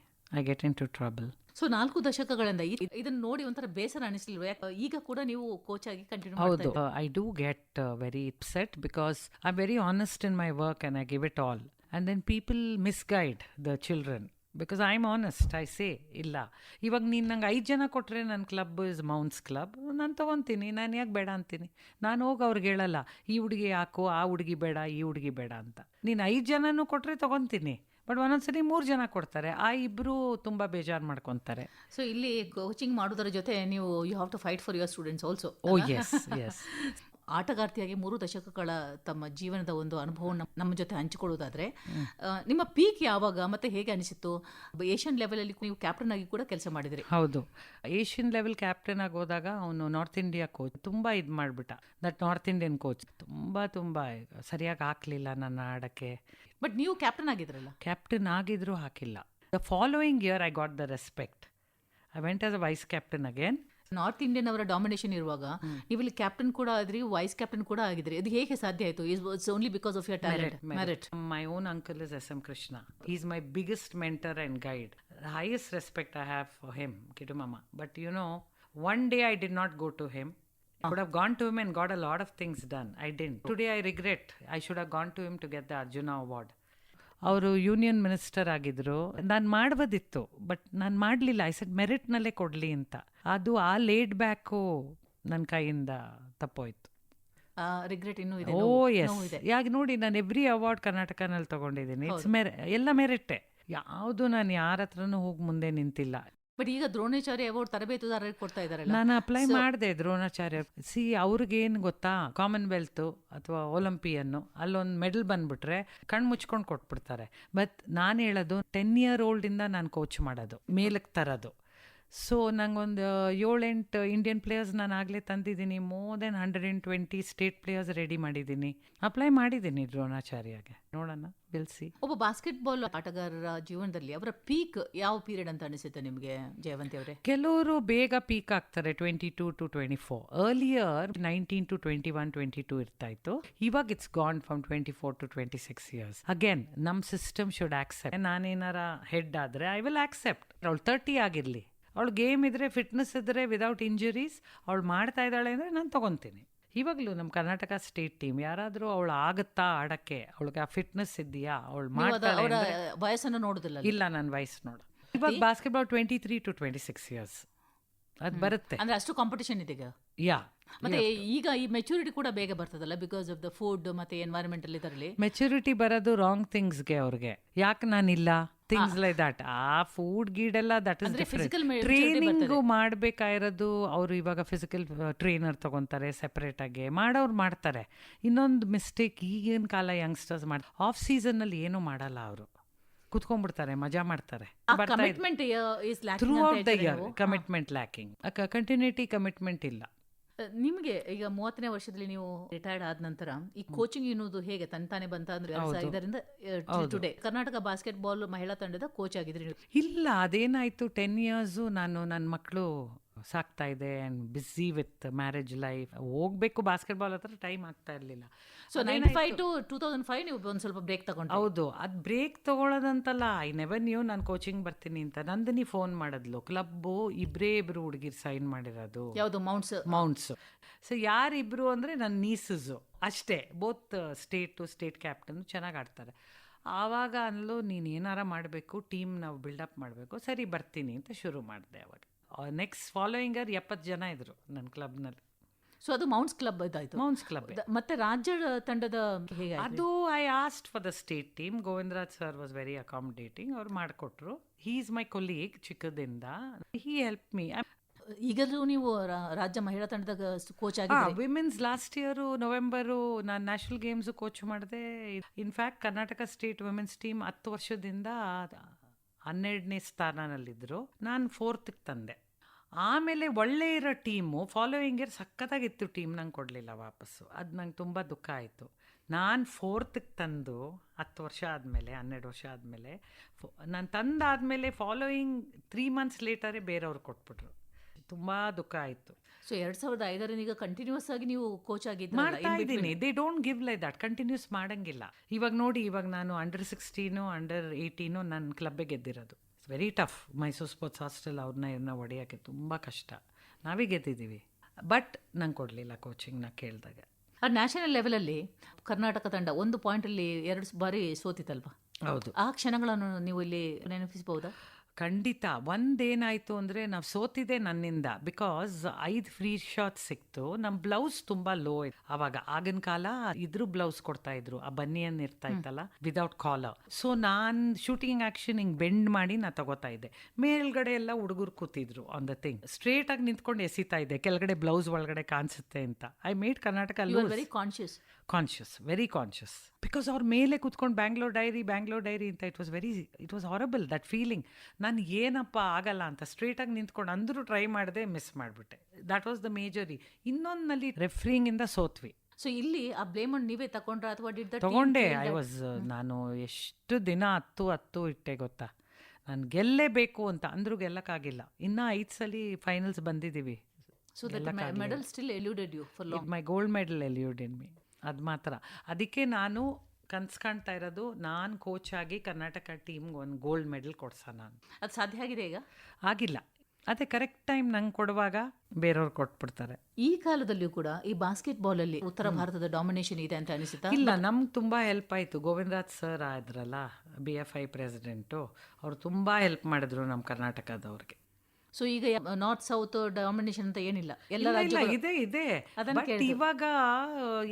I get into trouble so ನಾಲ್ಕು ದಶಕಗಳಿಂದ ಇದನ್ನ ನೋಡಿ ಒಂಥರ ಬೇಸರ ಅನಿಸ್ಲಿಲ್ವ? ಈಗ ಕೂಡ ನೀವು ಕೋಚ್ ಆಗಿ ಕಂಟಿನ್ಯೂ ಹೌದು. I do get very upset because I very honest in my work and I give it all and then people misguide the children because I am honest I say ಇಲ್ಲ. ಇವಾಗ ನೀನು ನಂಗೆ ಐದು ಜನ ಕೊಟ್ಟರೆ ನನ್ನ ಕ್ಲಬ್ ಇಸ್ ಮೌನ್ಸ್ ಕ್ಲಬ್ ನಾನು ತೊಗೊತೀನಿ. ನಾನು ಯಾಕೆ ಬೇಡ ಅಂತೀನಿ? ನಾನು ಹೋಗಿ ಅವ್ರಿಗೆ ಹೇಳಲ್ಲ ಈ ಹುಡುಗಿ ಯಾಕೋ ಆ ಹುಡುಗಿ ಬೇಡ ಈ ಹುಡುಗಿ ಬೇಡ ಅಂತ. ನೀನು ಐದು ಜನನೂ ಕೊಟ್ಟರೆ ತೊಗೊತೀನಿ. ಬಟ್ ಒಂದೊಂದ್ಸರಿ ಮೂರು ಜನ ಕೊಡ್ತಾರೆ. ಆ ಇಬ್ಬರು ತುಂಬ ಬೇಜಾರು ಮಾಡ್ಕೊತಾರೆ. ಸೊ ಇಲ್ಲಿ ಕೋಚಿಂಗ್ ಮಾಡೋದರ ಜೊತೆ ನೀವು you have to fight for your students also oh yes yes ಆಟಗಾರ್ತಿಯಾಗಿ ಮೂರು ದಶಕಗಳ ತಮ್ಮ ಜೀವನದ ಒಂದು ಅನುಭವವನ್ನು ನಮ್ಮ ಜೊತೆ ಹಂಚಿಕೊಳ್ಳೋದಾದ್ರೆ ನಿಮ್ಮ ಪೀಕ್ ಯಾವಾಗ ಮತ್ತೆ ಹೇಗೆ ಅನಿಸಿತ್ತು? ಏಷ್ಯನ್ ಲೆವೆಲ್ ಅಲ್ಲಿ ನೀವು ಕ್ಯಾಪ್ಟನ್ ಆಗಿ ಕೂಡ ಕೆಲಸ ಮಾಡಿದ್ರಿ. ಹೌದು. ಏಷ್ಯನ್ ಲೆವೆಲ್ ಕ್ಯಾಪ್ಟನ್ ಆಗಿ ಹೋದಾಗ ಅವನು ನಾರ್ತ್ ಇಂಡಿಯಾ ಕೋಚ್ ತುಂಬಾ ಇದು ಮಾಡಿಬಿಟ್ಟ. ದಟ್ ನಾರ್ತ್ ಇಂಡಿಯನ್ ಕೋಚ್ ತುಂಬಾ ತುಂಬಾ ಸರಿಯಾಗಿ ಹಾಕಲಿಲ್ಲ ನನ್ನ ಆಡಕ್ಕೆ. ಬಟ್ ನೀವು ಕ್ಯಾಪ್ಟನ್ ಆಗಿದ್ರಲ್ಲ? ಕ್ಯಾಪ್ಟನ್ ಆಗಿದ್ರೂ ಹಾಕಿಲ್ಲ. The following year I got the respect I went as a vice captain again north Indian ಅವರ ಡಾಮಿನೇಷನ್ ಇರುವಾಗ ನೀವು ಇಲ್ಲಿ ಕ್ಯಾಪ್ಟನ್ ಕೂಡ ಆದ್ರಿ ವೈಸ್ ಕ್ಯಾಪ್ಟನ್ ಕೂಡ ಆಗಿದ್ರಿ ಅದು ಹೇಗೆ ಸಾಧ್ಯ ಆಯ್ತು it's only because of your talent merit own uncle is S.M. Krishna. He's my biggest mentor and guide. The highest respect I have for him, Kitu Mama. But you know, one day I did not go to him. I could have gone to him and got a lot of things done. I didn't. Today I regret. I should have gone to him to get the Arjuna Award. ಅವರು union minister ಆಗಿದ್ರು. ನಾನು ಮಾಡ್ಬೋದಿತ್ತು but ನಾನು ಮಾಡಲಿಲ್ಲ. I said ಮೆರಿಟ್ನಲ್ಲೇ ಕೊಡಲಿ ಅಂತ. ಅದು ಆ ಲೇಟ್ ಬ್ಯಾಕು ನನ್ನ ಕೈಯಿಂದ ತಪ್ಪೋಯ್ತು. ರಿಗ್ರೆಟ್ ಇನ್ನೂ ಇದೆ ಓ ಎಸ್ ಯಾಕೆ ನೋಡಿ ನಾನು ಎವ್ರಿ ಅವಾರ್ಡ್ ಕರ್ನಾಟಕನಲ್ಲಿ ತಗೊಂಡಿದ್ದೀನಿ. ಇಟ್ಸ್ ಮೆರೆ ಎಲ್ಲ ಮೆರಿಟ್ಟೆ. ಯಾವುದು ನಾನು ಯಾರ ಹತ್ರನೂ ಹೋಗಿ ಮುಂದೆ ನಿಂತಿಲ್ಲ. ಬಟ್ ಈಗ ದ್ರೋಣಾಚಾರ್ಯ ಅವರು ತರಬೇತುದಾರರಿಗೆ ಕೊಡ್ತಾ ಇದ್ದಾರೆ ನಾನು ಅಪ್ಲೈ ಮಾಡಿದೆ ದ್ರೋಣಾಚಾರ್ಯ. ಸಿ ಅವ್ರಿಗೇನು ಗೊತ್ತಾ? ಕಾಮನ್ವೆಲ್ತ್ ಅಥವಾ ಒಲಿಂಪಿಯನ್ನು ಅಲ್ಲೊಂದು ಮೆಡಲ್ ಬಂದ್ಬಿಟ್ರೆ ಕಣ್ಣು ಮುಚ್ಕೊಂಡು ಕೊಟ್ಬಿಡ್ತಾರೆ. ಬಟ್ ನಾನು ಹೇಳೋದು ಟೆನ್ ಇಯರ್ ಓಲ್ಡಿಂದ ನಾನು ಕೋಚ್ ಮಾಡೋದು ಮೇಲಕ್ಕೆ ತರೋದು. ಸೊ ನಂಗೊಂದು ಏಳೆಂಟು ಇಂಡಿಯನ್ ಪ್ಲೇಯರ್ಸ್ ನಾನು ಆಗಲೇ ತಂದಿದ್ದೀನಿ. More than hundred and twenty state players ready ಮಾಡಿದ್ದೀನಿ. ಅಪ್ಲೈ ಮಾಡಿದ್ದೀನಿ ದ್ರೋಣಾಚಾರ್ಯಗೆ. ನೋಡೋಣ ಬಿಲ್ಸಿ ಒಬ್ಬ ಬಾಸ್ಕೆಟ್ಬಾಲ್ ಆಟಗಾರರ ಜೀವನದಲ್ಲಿ ಅವರ ಪೀಕ್ ಯಾವ ಪೀರಿಯಡ್ ಅಂತ ಅನಿಸುತ್ತೆ ನಿಮಗೆ ಜಯವಂತಿ ಅವರೇ? ಕೆಲವರು ಬೇಗ ಪೀಕ್ ಆಗ್ತಾರೆ twenty two to twenty four earlier nineteen to twenty one twenty two ಇರ್ತಾ ಇತ್ತು ಇವಾಗ it's gone from twenty four to twenty six years again ನಮ್ಮ ಸಿಸ್ಟಮ್ ಶುಡ್ ಆಕ್ಸೆಪ್ಟ್ ನಾನೇನಾರ ಹೆಡ್ ಆದರೆ ಐ ವಿಲ್ ಆಕ್ಸೆಪ್ಟ್ ಅವಳು ತರ್ಟಿ ಆಗಿರಲಿ. ಅವಳು ಗೇಮ್ ಇದ್ರೆ ಫಿಟ್ನೆಸ್ ಇದ್ರೆ ವಿದೌಟ್ ಇಂಜುರೀಸ್ ಅವಳು ಮಾಡ್ತಾ ಇದ್ದಾಳೆ ಅಂದರೆ ನಾನು ತೊಗೊತೀನಿ. ಇವಾಗಲೂ ನಮ್ಮ ಕರ್ನಾಟಕ ಸ್ಟೇಟ್ ಟೀಮ್ ಯಾರಾದರೂ ಅವಳು ಆಗುತ್ತಾ ಆಡಕ್ಕೆ ಅವಳಿಗೆ ಆ ಫಿಟ್ನೆಸ್ ಇದೆಯಾ? ಅವಳು ಮಾಡ್ತಾಳೆ ವಯಸ್ಸನ್ನು ನೋಡೋದಿಲ್ಲ ಇಲ್ಲ ನಾನು ವಯಸ್ಸು ನೋಡು ಇವಾಗ basketball twenty three to twenty six years ಅದು ಬರುತ್ತೆ. ಅಂದ್ರೆ ಅಷ್ಟು ಕಾಂಪಿಟೇಷನ್ ಇದೆ ಯಾ ಮತ್ತೆ ಈಗ ಈ ಮೆಚುರಿಟಿ ಕೂಡ ಬೇಗ ಬರ್ತದಲ್ಲ ಬಿಕಾಸ್ ಆಫ್ ದ ಫುಡ್ ಮತ್ತೆ ಎನ್ವೈರನ್ಮೆಂಟಲ್ ಇದರಲ್ಲಿ? ಮೆಚುರಿಟಿ ಬರೋದು ರಾಂಗ್ ಥಿಂಗ್ಸ್ಗೆ ಅವ್ರಿಗೆ. ಯಾಕೆ ನಾನಿಲ್ಲ? ಥಿಂಗ್ಸ್ ಲೈಕ್ ದಟ್ ಆ ಫುಡ್ ಗೀಡೆಲ್ಲ ದಟ್ ಇಸ್ ಟ್ರೈನಿಂಗ್ ಮಾಡ್ಬೇಕಾಗಿರೋದು ಅವರು ಇವಾಗ ಫಿಸಿಕಲ್ ಟ್ರೈನರ್ ತಗೊಂತಾರೆ ಸೆಪರೇಟ್ ಆಗಿ. ಮಾಡೋರು ಮಾಡ್ತಾರೆ. ಇನ್ನೊಂದು ಮಿಸ್ಟೇಕ್ ಈಗಿನ ಕಾಲ ಯಂಗ್ಸ್ಟರ್ಸ್ ಮಾಡಿ ಆಫ್ ಸೀಸನ್ನಲ್ಲಿ ಏನು ಮಾಡಲ್ಲ ಅವರು. ಕುತ್ಕೊಂಡ್ಬಿಡ್ತಾರೆ ಮಜಾ ಮಾಡ್ತಾರೆ. Throughout the year commitment lacking continuity commitment ಇಲ್ಲ. ನಿಮಗೆ ಈಗ ಮೂವತ್ತನೇ ವರ್ಷದಲ್ಲಿ ನೀವು ರಿಟೈರ್ಡ್ ಆದ ನಂತರ ಈ ಕೋಚಿಂಗ್ ಎನ್ನುವುದು ಹೇಗೆ ತಂತಾನೆ ಬಂತ ಅಂದ್ರೆ ಐದರಿಂದ ಟುಡೇ ಕರ್ನಾಟಕ ಬಾಸ್ಕೆಟ್ ಬಾಲ್ ಮಹಿಳಾ ತಂಡದ ಕೋಚ್ ಆಗಿದ್ರಿ ಇಲ್ಲ ಅದೇನಾಯ್ತು ಟೆನ್ ಇಯರ್ಸು ನಾನು ನನ್ನ ಮಕ್ಕಳು ಸಾಕ್ತಾ ಇದೆ and busy with marriage life ಹೋಗ್ಬೇಕು ಬಾಸ್ಕೆಟ್ಬಾಲ್ ಹತ್ರ ಟೈಮ್ ಆಗ್ತಾ ಇರಲಿಲ್ಲ. So ninety five to two thousand five ನೀವು ಒಂದು ಸ್ವಲ್ಪ ಬ್ರೇಕ್ ತಗೊಂಡು ಹೌದು ಅದು ಬ್ರೇಕ್ ತಗೊಳ್ಳೋದಂತಲ್ಲ ಐ ನೆವರ್ ನ್ಯೂ ನಾನು ಕೋಚಿಂಗ್ ಬರ್ತೀನಿ ಅಂತ. ನಂದಿನಿ ಫೋನ್ ಮಾಡಿದ್ಲು ಕ್ಲಬ್ಬು ಇಬ್ಬರೇ ಇಬ್ರು ಹುಡುಗಿರು ಸೈನ್ ಮಾಡಿರೋದು. ಯಾವುದು ಮೌಂಟ್ಸ್ ಮೌಂಟ್ಸ್ ಸೊ ಯಾರಿಬ್ರು ಅಂದರೆ ನನ್ನ ನೀಸಸ್ಸು ಅಷ್ಟೇ both state to state captain ಚೆನ್ನಾಗಿ ಆಡ್ತಾರೆ. ಆವಾಗ ಅನ್ಲು ನೀನು ಏನಾರ ಮಾಡಬೇಕು ಟೀಮ್ ನಾವು ಬಿಲ್ಡಪ್ ಮಾಡಬೇಕು ಸರಿ ಬರ್ತೀನಿ ಅಂತ ಶುರು ಮಾಡಿದೆ ಅವಾಗ. ನೆಕ್ಸ್ಟ್ ಫಾಲೋಯಿಂಗರ್ ಎಪ್ಪತ್ತು ಜನ ಇದ್ರು ನನ್ನ ಕ್ಲಬ್ನಲ್ಲಿ ಸೊ ಅದು ಮೌಂಟ್ಸ್ ಕ್ಲಬ್ ಇದಾಯ್ತು. ಮೌಂಟ್ಸ್ ಕ್ಲಬ್ ಮತ್ತೆ ರಾಜ್ಯ ತಂಡದ ಹೇಗೆ ಅದು I asked for the state team Govindaraj sir was very accommodating ಅವ್ರು ಮಾಡಿಕೊಟ್ರು. ಹೀ ಈಸ್ ಮೈ ಕೊಲೀಗ್ ಚಿಕ್ಕದಿಂದ. ಹೀ ಹೆಲ್ಪ್ ಮೀ ಈಗಲೂ ನೀವು ರಾಜ್ಯ ಮಹಿಳಾ ತಂಡದ ಕೋಚ್ ಆಗಿ ವಿಮೆನ್ಸ್ ಲಾಸ್ಟ್ ಇಯರು ನವೆಂಬರು ನಾನು ನ್ಯಾಷನಲ್ ಗೇಮ್ಸ್ ಕೋಚ್ ಮಾಡಿದೆ. In fact Karnataka state women's team ಹತ್ತು ವರ್ಷದಿಂದ ಹನ್ನೆರಡನೇ ಸ್ಥಾನದಲ್ಲಿದ್ದರು ನಾನು ಫೋರ್ತ್ಗೆ ತಂದೆ. ಆಮೇಲೆ ಒಳ್ಳೆ ಇರೋ ಟೀಮು ಫಾಲೋಯಿಂಗ್ ಇಯರ್ ಸಖತ್ತಾಗಿತ್ತು ಟೀಮ್ ನಂಗೆ ಕೊಡಲಿಲ್ಲ ವಾಪಸ್ಸು. ಅದು ನಂಗೆ ತುಂಬ ದುಃಖ ಆಯಿತು. ನಾನು ಫೋರ್ತ್ಗೆ ತಂದು, ಹತ್ತು ವರ್ಷ ಆದಮೇಲೆ, ಹನ್ನೆರಡು ವರ್ಷ ಆದಮೇಲೆ ನಾನು ತಂದಾದಮೇಲೆ ಫಾಲೋಯಿಂಗ್ ತ್ರೀ ಮಂತ್ಸ್ ಲೇಟರೇ ಬೇರೆಯವ್ರು ಕೊಟ್ಬಿಟ್ರು. ತುಂಬ ದುಃಖ ಆಯಿತು. ಸೊ ಎರಡ್ ಸಾವಿರದ ಐದರಿಂದ ಈಗ ಕಂಟಿನ್ಯೂಸ್ ಆಗಿ ನೀವು ಕೋಚ್ ಮಾಡ್ತಾ ಇದ್ದೀನಿ. They don't give like that continues ಮಾಡಂಗಿಲ್ಲ. ಇವಾಗ ನೋಡಿ ಇವಾಗ ನಾನು ಅಂಡರ್ ಸಿಕ್ಸ್ಟೀನು ಅಂಡರ್ ಏಯ್ಟೀನು ನನ್ನ club ಗೆದ್ದಿರೋದು. It's very tough Mysore sports hostel ಅವ್ರನ್ನ ಇವ್ರನ್ನ ಒಡೆಯೋಕ್ಕೆ ತುಂಬ ಕಷ್ಟ. ನಾವೇ ಗೆದ್ದಿದ್ದೀವಿ ಬಟ್ ನಂಗೆ ಕೊಡಲಿಲ್ಲ ಕೋಚಿಂಗ್ ನಾ ಕೇಳಿದಾಗ. ಆ ನ್ಯಾಷನಲ್ ಲೆವೆಲಲ್ಲಿ ಕರ್ನಾಟಕ ತಂಡ ಒಂದು ಪಾಯಿಂಟ್ ಅಲ್ಲಿ ಎರಡು ಬಾರಿ ಸೋತಿತ್ತಲ್ವಾ? ಹೌದು. ಆ ಕ್ಷಣಗಳನ್ನು ನೀವು ಇಲ್ಲಿ ನೆನಪಿಸಬಹುದಾ? ಖಂಡಿತ ಒಂದೇನಾಯಿತು ಅಂದರೆ ನಾವು ಸೋತಿದೆ ನನ್ನಿಂದ ಬಿಕಾಸ್ ಐದು ಫ್ರೀ ಶಾಟ್ ಸಿಕ್ತು. ನಮ್ಮ ಬ್ಲೌಸ್ ತುಂಬ ಲೋ ಇತ್ತು. ಆವಾಗ ಆಗಿನ ಕಾಲ ಇದ್ರು ಬ್ಲೌಸ್ ಕೊಡ್ತಾ ಇದ್ರು. ಆ ಬನ್ನಿಯನ್ ಇರ್ತಾ ಇತ್ತಲ್ಲ ವಿದೌಟ್ ಕಾಲರ್ ಸೊ ನಾನು ಶೂಟಿಂಗ್ ಆ್ಯಕ್ಷನ್ ಹಿಂಗೆ ಬೆಂಡ್ ಮಾಡಿ ನಾ ತಗೋತಾ ಇದ್ದೆ. ಮೇಲ್ಗಡೆ ಎಲ್ಲ ಹುಡುಗರು ಕೂತಿದ್ರು ಆನ್ ದ ಥಿಂಗ್ ಸ್ಟ್ರೇಟ್ ಆಗಿ ನಿಂತ್ಕೊಂಡು ಎಸಿತಾ ಇದ್ದೆ. ಕೆಳಗಡೆ ಬ್ಲೌಸ್ ಒಳಗಡೆ ಕಾಣಿಸುತ್ತೆ ಅಂತ. I made Karnataka very conscious conscious very conscious because ಅವ್ರ ಮೇಲೆ ಕುತ್ಕೊಂಡು ಬ್ಯಾಂಗ್ಳೂರ್ ಡೈರಿ ಬ್ಯಾಂಗ್ಳೂರ್ ಡೈರಿ ಅಂತ it was very it was horrible that feeling ನಾನು ಏನಪ್ಪ ಆಗಲ್ಲ ಅಂತ ಸ್ಟ್ರೇಟಾಗಿ ನಿಂತ್ಕೊಂಡು ಅಂದರೂ ಟ್ರೈ ಮಾಡಿದೆ ಮಿಸ್ ಮಾಡಿಬಿಟ್ಟೆ. ದಟ್ ವಾಸ್ ದ ಮೇಜರಿ ಇನ್ನೊಂದಲ್ಲಿ ರೆಫ್ರಿಂಗಿಂದ ಸೋತ್ವಿ. ಸೊ ಇಲ್ಲಿ ಆ ಬ್ಲೇಮ್ ನೀವೇ ತಗೊಂಡ್ರ? ಅಥವಾ ತಗೊಂಡೆ. ಐ ವಾಸ್ ನಾನು ಎಷ್ಟು ದಿನ ಹತ್ತು ಹತ್ತು ಇಟ್ಟೆ ಗೊತ್ತಾ? ನಾನು ಗೆಲ್ಲೇಬೇಕು ಅಂತ ಅಂದ್ರೂ ಗೆಲ್ಲಕ್ಕಾಗಿಲ್ಲ. ಇನ್ನೂ ಐದು ಸಲ ಫೈನಲ್ಸ್ ಬಂದಿದ್ದೀವಿ so medal still eluded you for long my gold medal elude in me ಅದು ಮಾತ್ರ. ಅದಕ್ಕೆ ನಾನು ಕನ್ಸು ಕಾಣ್ತಾ ಇರೋದು ನಾನು ಕೋಚ್ ಆಗಿ ಕರ್ನಾಟಕ ಟೀಮ್ಗೆ ಒಂದು ಗೋಲ್ಡ್ ಮೆಡಲ್ ಕೊಡ್ಸೋಣ ನಾನು ಅದು ಸಾಧ್ಯ ಆಗಿದೆ ಈಗ? ಆಗಿಲ್ಲ. ಅದೇ ಕರೆಕ್ಟ್ ಟೈಮ್ ನಂಗೆ ಕೊಡುವಾಗ ಬೇರೆಯವ್ರು ಕೊಟ್ಬಿಡ್ತಾರೆ. ಈ ಕಾಲದಲ್ಲಿಯೂ ಕೂಡ ಈ ಬಾಸ್ಕೆಟ್ ಬಾಲ್ ಅಲ್ಲಿ ಉತ್ತರ ಭಾರತದ ಡಾಮಿನೇಷನ್ ಇದೆ ಅಂತ ಅನಿಸುತ್ತಾ? ಇಲ್ಲ ನಮ್ಗೆ ತುಂಬ ಹೆಲ್ಪ್ ಆಯಿತು. ಗೋವಿಂದರಾಜ್ ಸರ್ ಆದ್ರಲ್ಲ ಬಿ ಎಫ್ ಐ ಪ್ರೆಸಿಡೆಂಟು ಅವ್ರು ತುಂಬ ಹೆಲ್ಪ್ ಮಾಡಿದ್ರು ನಮ್ಮ ಕರ್ನಾಟಕದವ್ರಿಗೆ. ಸೊ ಈಗ ನಾರ್ತ್ ಸೌತ್ ಡಾಮಿನೇಷನ್ ಅಂತ ಏನಿಲ್ಲ. ಎಲ್ಲ ಇದೆ ಇದೆ. ಬಟ್ ಇವಾಗ ಆ,